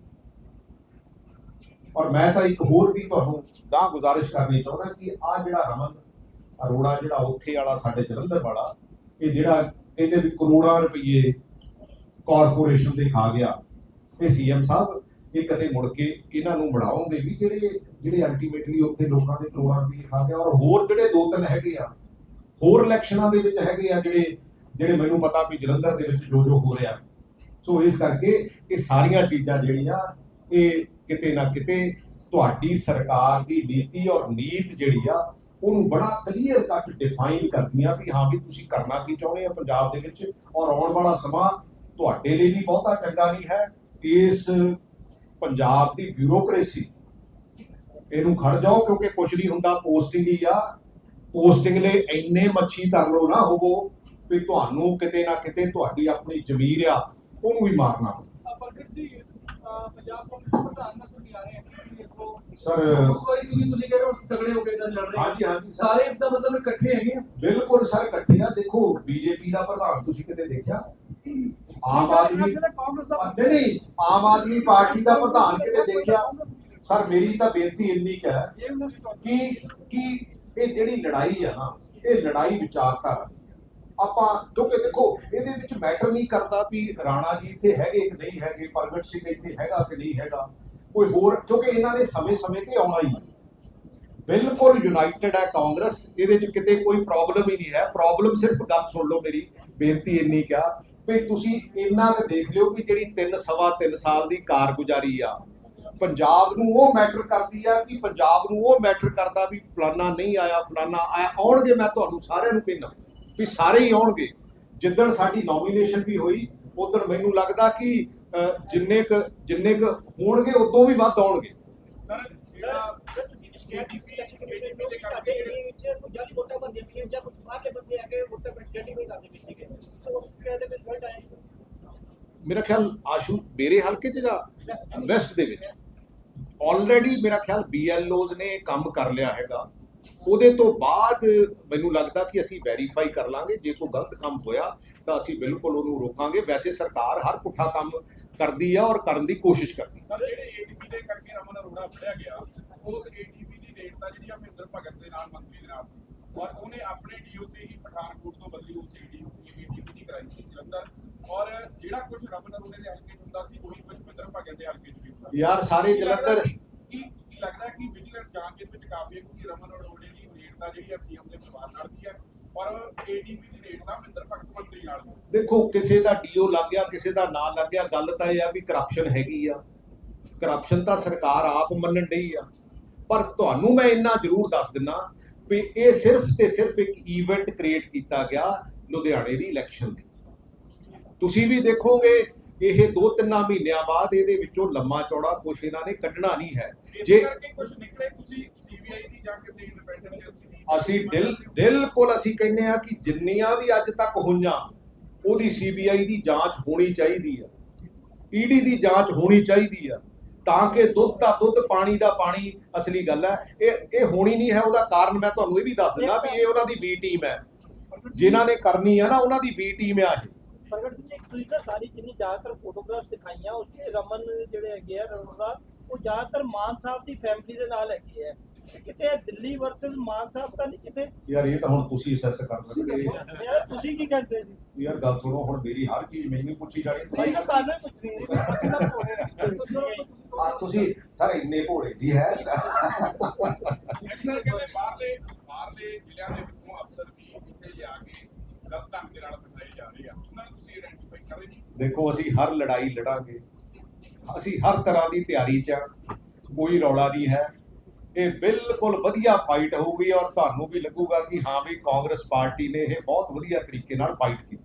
ਔਰ ਮੈਂ ਤਾਂ ਇੱਕ ਹੋਰ ਵੀ ਤੁਹਾਨੂੰ ਗਾਂ ਗੁਜ਼ਾਰਿਸ਼ ਕਰਨੀ ਚਾਹੁੰਦਾ ਕਿ ਆ ਜਿਹੜਾ ਰਮਨ ਅਰੋੜਾ ਜਿਹੜਾ ਉੱਥੇ ਵਾਲਾ ਸਾਡੇ ਜਲੰਧਰ ਵਾਲਾ, ਇਹ ਜਿਹੜਾ ਕਹਿੰਦੇ ਵੀ ਕਰੋੜਾਂ ਰੁਪਏ ਕਾਰਪੋਰੇਸ਼ਨ ਦੇ ਖਾ ਗਿਆ। ਇਹ ਸੀਐਮ ਸਾਹਿਬ, ਇਹ ਕਦੇ ਮੁੜ ਕੇ ਇਹਨਾਂ ਨੂੰ ਬਣਾਓਗੇ ਵੀ ਜਿਹੜੇ ਜਿਹੜੇ ਅਲਟੀਮੇਟਲੀ ਉੱਥੇ ਲੋਕਾਂ ਦੇ ਕਰੋੜਾਂ ਰੁਪਏ ਖਾ ਗਿਆ, ਔਰ ਹੋਰ ਜਿਹੜੇ ਦੋ ਤਿੰਨ ਹੈਗੇ ਆ, ਹੋਰ ਇਲੈਕਸ਼ਨਾਂ ਦੇ ਵਿੱਚ ਹੈਗੇ ਆ ਜਿਹੜੇ ਜਿਹੜੇ ਮੈਨੂੰ ਪਤਾ ਵੀ ਜਲੰਧਰ ਦੇ ਵਿੱਚ ਜੋ ਜੋ ਹੋ ਰਿਹਾ। ਸੋ ਇਸ ਕਰਕੇ ਇਹ ਸਾਰੀਆਂ ਚੀਜ਼ਾਂ ਜਿਹੜੀਆਂ ਇਹ ਕਿਤੇ ਨਾ ਕਿਤੇ ਤੁਹਾਡੀ ਸਰਕਾਰ ਦੀ ਨੀਤੀ ਔਰ ਨੀਤ ਜਿਹੜੀ ਆ, ਉਹਨੂੰ ਬੜਾ ਕਲੀਅਰ ਕੱਟ ਡਿਫਾਈਨ ਕਰਦੀਆਂ ਵੀ ਹਾਂ ਵੀ ਤੁਸੀਂ ਕਰਨਾ ਕੀ ਚਾਹੁੰਦੇ ਆ ਪੰਜਾਬ ਦੇ ਵਿੱਚ ਔਰ ਆਉਣ ਵਾਲਾ ਸਮਾਂ ਤੁਹਾਡੇ ਲਈ ਵੀ ਬਹੁਤਾ ਚੰਗਾ ਨਹੀਂ ਹੈ। ਇਸ ਪੰਜਾਬ ਦੀ ਬਿਊਰੋਕ੍ਰੇਸੀ ਇਹਨੂੰ ਖੜ ਜਾਓ ਕਿਉਂਕਿ ਕੁਝ ਨਹੀਂ ਹੁੰਦਾ ਪੋਸਟਿੰਗ ਹੀ ਆ। ਪੋਸਟਿੰਗ ਲਈ ਇੰਨੇ ਮੱਛੀ ਤਰਲੋ ਨਾ ਹੋਵੋ ਵੀ ਤੁਹਾਨੂੰ ਕਿਤੇ ਨਾ ਕਿਤੇ ਤੁਹਾਡੀ ਆਪਣੀ ਜ਼ਮੀਰ ਆ, ਉਹਨੂੰ ਵੀ ਮਾਰਨਾ। ਹੋਵੇ ਪੰਜਾਬ ਕਾਂਗਰਸ ਪ੍ਰਧਾਨ ਨਜ਼ਰ ਨਹੀਂ ਆ ਰਹੇ ਹੈ ਦੇਖੋ? ਸਰ ਉਸ ਵਾਰੀ ਤੁਸੀਂ ਤੁਸੀਂ ਕਹਿ ਰਹੇ ਹੋ ਅਸੀਂ ਤਗੜੇ ਹੋ ਕੇ ਸਰ ਲੜ ਰਹੇ ਹਾਂ ਹਾਂਜੀ ਹਾਂਜੀ ਸਰ। ਸਾਰੇ ਦਾ ਮਤਲਬ ਇਕੱਠੇ ਹੈਗੇ ਆ? ਬਿਲਕੁਲ ਸਰ ਇਕੱਠੇ ਆ। ਦੇਖੋ ਬੀਜੇਪੀ ਦਾ ਪ੍ਰਧਾਨ ਤੁਸੀਂ ਕਿਤੇ ਦੇਖਿਆ? ਆਮ ਆਦਮੀ ਕਾਂਗਰਸ ਦਾ ਨਹੀਂ ਨਹੀਂ ਆਮ ਆਦਮੀ ਪਾਰਟੀ ਦਾ ਪ੍ਰਧਾਨ ਕਿਤੇ ਦੇਖਿਆ? ਸਰ ਮੇਰੀ ਤਾਂ ਬੇਨਤੀ ਇੰਨੀ ਹੈ ਇਹ ਉਹਨਾਂ ਦੀ ਕਿ ਕਿ ਇਹ ਜਿਹੜੀ ਲੜਾਈ ਆ ਨਾ ਇਹ ਲੜਾਈ ਵਿਚਾਰਧਾਰਾ। ਆਪਾਂ ਕਿਉਂਕਿ ਦੇਖੋ, ਇਹਦੇ ਵਿੱਚ ਮੈਟਰ ਨਹੀਂ ਕਰਦਾ ਵੀ ਰਾਣਾ ਜੀ ਇੱਥੇ ਹੈਗੇ ਕਿ ਨਹੀਂ ਹੈਗੇ, ਪ੍ਰਗਟ ਸਿੰਘ ਇੱਥੇ ਹੈਗਾ ਕਿ ਨਹੀਂ ਹੈਗਾ। ਕੋਈ ਹੋਰ, ਕਿਉਂਕਿ ਇਹਨਾਂ ਨੇ ਸਮੇਂ-ਸਮੇਂ ਤੇ ਆਉਣਾ ਹੀ ਬਿਲਕੁਲ ਯੂਨਾਈਟਿਡ ਹੈ ਕਾਂਗਰਸ, ਇਹਦੇ ਵਿੱਚ ਕਿਤੇ ਕੋਈ ਪ੍ਰੋਬਲਮ ਹੀ ਨਹੀਂ ਹੈ। ਪ੍ਰੋਬਲਮ ਸਿਰਫ ਗੱਲ ਸੁਣ ਲਓ ਮੇਰੀ, ਬੇਨਤੀ ਇੰਨੀ ਕਿਹਾ ਵੀ ਤੁਸੀਂ ਇੰਨਾ ਕੁ ਦੇਖ ਲਿਓ ਕਿ ਜਿਹੜੀ 3 ਸਵਾ 3 ਸਾਲ ਦੀ ਕਾਰਗੁਜ਼ਾਰੀ ਆ, ਪੰਜਾਬ ਨੂੰ ਉਹ ਮੈਟਰ ਕਰਦੀ ਆ ਕਿ ਪੰਜਾਬ ਨੂੰ ਉਹ ਮੈਟਰ ਕਰਦਾ ਵੀ ਫਲਾਨਾ ਨਹੀਂ ਆਇਆ, ਫਲਾਨਾ ਆਇਆ। ਆਉਣਗੇ, ਮੈਂ ਤੁਹਾਨੂੰ ਸਾਰਿਆਂ ਨੂੰ ਕਹਿੰਦਾ। ਵੀ ਸਾਰੇ ਹੀ ਆਉਣਗੇ। ਜਿੱਦਣ ਸਾਡੀ ਨੋਮੀਨੇਸ਼ਨ ਵੀ ਹੋਈ ਉਦੋਂ ਮੈਨੂੰ ਲੱਗਦਾ ਕਿ ਜਿੰਨੇ ਕ ਜਿੰਨੇ ਕ ਹੋਣਗੇ ਉਦੋਂ ਵੀ ਵੱਧ ਆਉਣਗੇ। ਸਰ ਜਿਹੜਾ ਤੁਸੀਂ ਸ਼ਿਕਾਇਤ ਕੀਤੀ ਇਲੈਕਸ਼ਨ ਕਮਿਸ਼ਨ ਨੂੰ ਤੁਹਾਡੇ ਏਰੀਆ ਵਿੱਚ ਕੁਝ ਜਾਲੀ ਵੋਟਾਂ ਬੰਦੀਆਂ ਸੀ ਜਾਂ ਕੁਝ ਬਾਹਰਲੇ ਬੰਦੇ ਆ ਕੇ ਵੋਟਾਂ ਜੈਟੀਫਾਈ ਕਰਦੇ ਪਏ ਸੀਗੇ। ਸੋ ਉਸ ਸ਼ਿਕਾਇਤ ਦੇ ਵਿੱਚ ਰਿਜ਼ਲਟ ਆਇਆ ਮੇਰਾ ਖਿਆਲ ਆਸ਼ੂ ਮੇਰੇ ਹਲਕੇ 'ਚ ਜਾਂ ਵੈਸਟ ਦੇ ਵਿੱਚ? ਆਲਰੇਡੀ ਮੇਰਾ ਖਿਆਲ ਬੀਐਲਓਜ਼ ਨੇ ਕੰਮ ਕਰ ਲਿਆ ਹੈਗਾ। ਉਹਦੇ ਤੋਂ ਬਾਅਦ ਮੈਨੂੰ ਲੱਗਦਾ ਕਿ ਅਸੀਂ ਵੈਰੀਫਾਈ ਕਰ ਲਾਂਗੇ ਜੇ ਕੋਈ ਗਲਤ ਕੰਮ ਹੋਇਆ ਤਾਂ ਅਸੀਂ ਬਿਲਕੁਲ ਉਹਨੂੰ ਰੋਕਾਂਗੇ ਵੈਸੇ ਸਰਕਾਰ ਹਰ ਪੁੱਠਾ ਕੰਮ ਕਰਦੀ ਆ ਔਰ ਕਰਨ ਦੀ ਕੋਸ਼ਿਸ਼ ਕਰਦੀ। ਸਰ ਜਿਹੜੇ ਏਟੀਪੀ ਦੇ ਕਰਕੇ ਰਮਨ ਅਰੋੜਾ ਫੜਿਆ ਗਿਆ ਉਸ ਏਟੀਪੀ ਦੀ ਡੇਟ ਦਾ ਜਿਹੜੀ ਆ ਮਹਿੰਦਰ ਭਗਤ ਦੇ ਨਾਲ ਮੰਤਰੀ ਦੇ ਨਾਲ। ਔਰ ਉਹਨੇ ਆਪਣੇ ਡੀਓ ਤੇ ਹੀ ਪਠਾਨਕੋਟ ਤੋਂ ਬਦਲੀ ਉਸ ਏਟੀਪੀ ਦੀ ਕਰਾਈ ਸੀ ਜਲੰਧਰ ਔਰ ਜਿਹੜਾ ਕੁਝ ਰਮਨ ਅਰੋੜੇ ਦੇ ਹਲਕੇ ਹੁੰਦਾ ਸੀ ਉਹੀ ਕੁਝ ਮਹਿੰਦਰ ਭਗਤ ਦੇ ਹਲਕੇ 'ਚ ਵੀ ਹੁੰਦਾ ਸੀ। ਯਾਰ ਸਾਰੇ ਕੀ ਜਲੰਧਰ ਕਿ- ਕੀ ਕੀ ਲੱਗਦਾ ਕਿ ਵਿਜੀਲੈਂਸ ਜਾਂਚ ਦੇ ਵਿੱਚ ਕਾਫੀ ਹੈ ਕਿਉਂਕਿ ਰਮਨ ਅਰੋੜੇ ਦੀ ਡੇਟ ਦਾ ਜਿਹੜੀ ਆ ਸੀਐਮ ਦੇ ਪਰਿਵਾਰ ਨਾਲ ਸੀ ਹੈ ਔਰ ਏਟੀਪੀ ਦੀ ਡੇਟ ਦਾ ਮਹਿੰਦਰ ਭਗਤ ਮੰਤਰੀ ਨਾਲ ਸੀ। ਦੇਖੋ ਕਿਸੇ ਦਾ ਡੀਓ ਲੱਗ ਗਿਆ ਕਿਸੇ ਦਾ ਨਾਂ ਲੱਗ ਗਿਆ ਗੱਲ ਤਾਂ ਇਹ ਆ ਵੀ ਕਰਪਸ਼ਨ ਹੈਗੀ ਆ। ਕਰਪਸ਼ਨ ਤਾਂ ਸਰਕਾਰ ਆਪ ਮੰਨਣ ਡਈ ਆ। ਪਰ ਤੁਹਾਨੂੰ ਮੈਂ ਇੰਨਾ ਜ਼ਰੂਰ ਦੱਸ ਦਿੰਨਾ ਵੀ ਇਹ ਸਿਰਫ ਤੇ ਸਿਰਫ ਇੱਕ ਇਵੈਂਟ ਕ੍ਰੀਏਟ ਕੀਤਾ ਗਿਆ ਲੁਧਿਆਣੇ ਦੀ ਇਲੈਕਸ਼ਨ ਦੀ ਤੁਸੀਂ ਵੀ ਦੇਖੋਗੇ ਇਹ ਦੋ ਤਿੰਨਾਂ ਮਹੀਨਿਆਂ ਬਾਅਦ ਇਹਦੇ ਵਿੱਚੋਂ ਲੰਮਾ ਚੌੜਾ ਕੁਛ ਇਹਨਾਂ ਨੇ ਕੱਢਣਾ ਨਹੀਂ ਹੈ। ਜੇ ਕਰਕੇ ਕੁਝ ਨਿਕਲੇ ਤੁਸੀਂ ਸੀਬੀਆਈ ਦੀ ਜਾਂ ਕਿਸੇ ਇੰਡੀਪੈਂਡੈਂਟ ਏਜੰਸੀ ਅਸੀਂ ਦਿਲ ਬਿਲਕੁਲ ਅਸੀਂ ਕਹਿੰਦੇ ਆ ਕਿ ਜਿੰਨੀਆਂ ਵੀ ਅੱਜ ਤੱਕ ਹੋਈਆਂ ਉਹਦੀ ਸੀਬੀਆਈ ਦੀ ਜਾਂਚ ਹੋਣੀ ਚਾਹੀਦੀ ਆ ਈਡੀ ਦੀ ਜਾਂਚ ਹੋਣੀ ਚਾਹੀਦੀ ਆ ਤਾਂ ਕਿ ਦੁੱਧ ਦਾ ਦੁੱਧ ਪਾਣੀ ਦਾ ਪਾਣੀ ਅਸਲੀ ਗੱਲ ਹੈ। ਇਹ ਇਹ ਹੋਣੀ ਨਹੀਂ ਹੈ ਉਹਦਾ ਕਾਰਨ ਮੈਂ ਤੁਹਾਨੂੰ ਇਹ ਵੀ ਦੱਸ ਦਿੰਦਾ ਵੀ ਇਹ ਉਹਨਾਂ ਦੀ ਬੀ ਟੀਮ ਹੈ। ਜਿਨ੍ਹਾਂ ਨੇ ਕਰਨੀ ਆ ਨਾ ਉਹਨਾਂ ਦੀ ਬੀ ਟੀਮ ਆ ਇਹ। ਪ੍ਰਗਟ ਇੱਕ ਤੁਸੀਂ ਨਾ ਸਾਰੀ ਜਿੰਨੀ ਜ਼ਿਆਦਾਤਰ ਫੋਟੋਗ੍ਰਾਫਸ ਦਿਖਾਈਆਂ ਉਸ ਤੇ ਰਮਨ ਜਿਹੜੇ ਹੈਗੇ ਆ ਰੋੜਾ ਉਹ ਜ਼ਿਆਦਾਤਰ ਮਾਨ ਸਾਹਿਬ ਦੀ ਫੈਮਿਲੀ ਦੇ ਨਾਲ ਹੈਗੇ ਆ। ਤੇ ਕਿਤੇ ਦਿੱਲੀ ਵਰਸਸ ਮਾਨ ਸਾਹਿਬ ਤਾਂ ਨਹੀਂ ਕਿਤੇ ਯਾਰ ਇਹ ਤਾਂ ਹੁਣ ਤੁਸੀਂ ਅਸੈਸ ਕਰ ਸਕਦੇ ਯਾਰ ਤੁਸੀਂ ਕੀ ਕਹਿੰਦੇ ਜੀ? ਯਾਰ ਗੱਲ ਸੁਣੋ ਹੁਣ ਮੇਰੀ ਹਰ ਚੀਜ਼ ਮੈਨੂੰ ਪੁੱਛੀ ਜਾਣੀ ਭਾਈ ਤਾਂ ਤੁਸੀਂ ਤੁਹਾਨੂੰ ਹੀ ਪੁੱਛ ਰਹੀ ਹੈ ਅਸੀਂ ਤਾਂ ਹੋ ਰਹੇ ਆ ਤੁਸੀਂ ਸਾਰੇ ਇੰਨੇ ਭੋਲੇ ਵੀ ਹੈ। ਅਕਸਰ ਕਹਿੰਦੇ ਬਾਹਰਲੇ ਬਾਹਰਲੇ ਜ਼ਿਲ੍ਹਿਆਂ ਦੇ ਵਿੱਚੋਂ ਅਫਸਰ ਵੀ ਇੱਥੇ ਲਿਆ ਕੇ ਗਲਤ ਢੰਗ ਦੇ ਨਾਲ ਬਿਠਾਏ ਜਾ ਰਹੇ ਆ। ਉਹਨਾਂ ਨੂੰ ਤੁਸੀਂ ਆਇਡੈਂਟੀਫਾਈ ਕਰ ਰਹੇ ਜੀ। ਦੇਖੋ ਅਸੀਂ ਹਰ ਲੜਾਈ ਲੜਾਂਗੇ। ਅਸੀਂ ਹਰ ਤਰ੍ਹਾਂ ਦੀ ਤਿਆਰੀ 'ਚ ਹਾਂ ਕੋਈ ਰੌਲਾ ਨਹੀਂ ਹੈ। ਇਹ ਬਿਲਕੁਲ ਵਧੀਆ ਫਾਈਟ ਹੋਊਗੀ ਔਰ ਤੁਹਾਨੂੰ ਵੀ ਲੱਗੂਗਾ ਕਿ ਹਾਂ ਵੀ ਕਾਂਗਰਸ ਪਾਰਟੀ ਨੇ ਇਹ ਬਹੁਤ ਵਧੀਆ ਤਰੀਕੇ ਨਾਲ ਫਾਈਟ ਕੀਤੀ।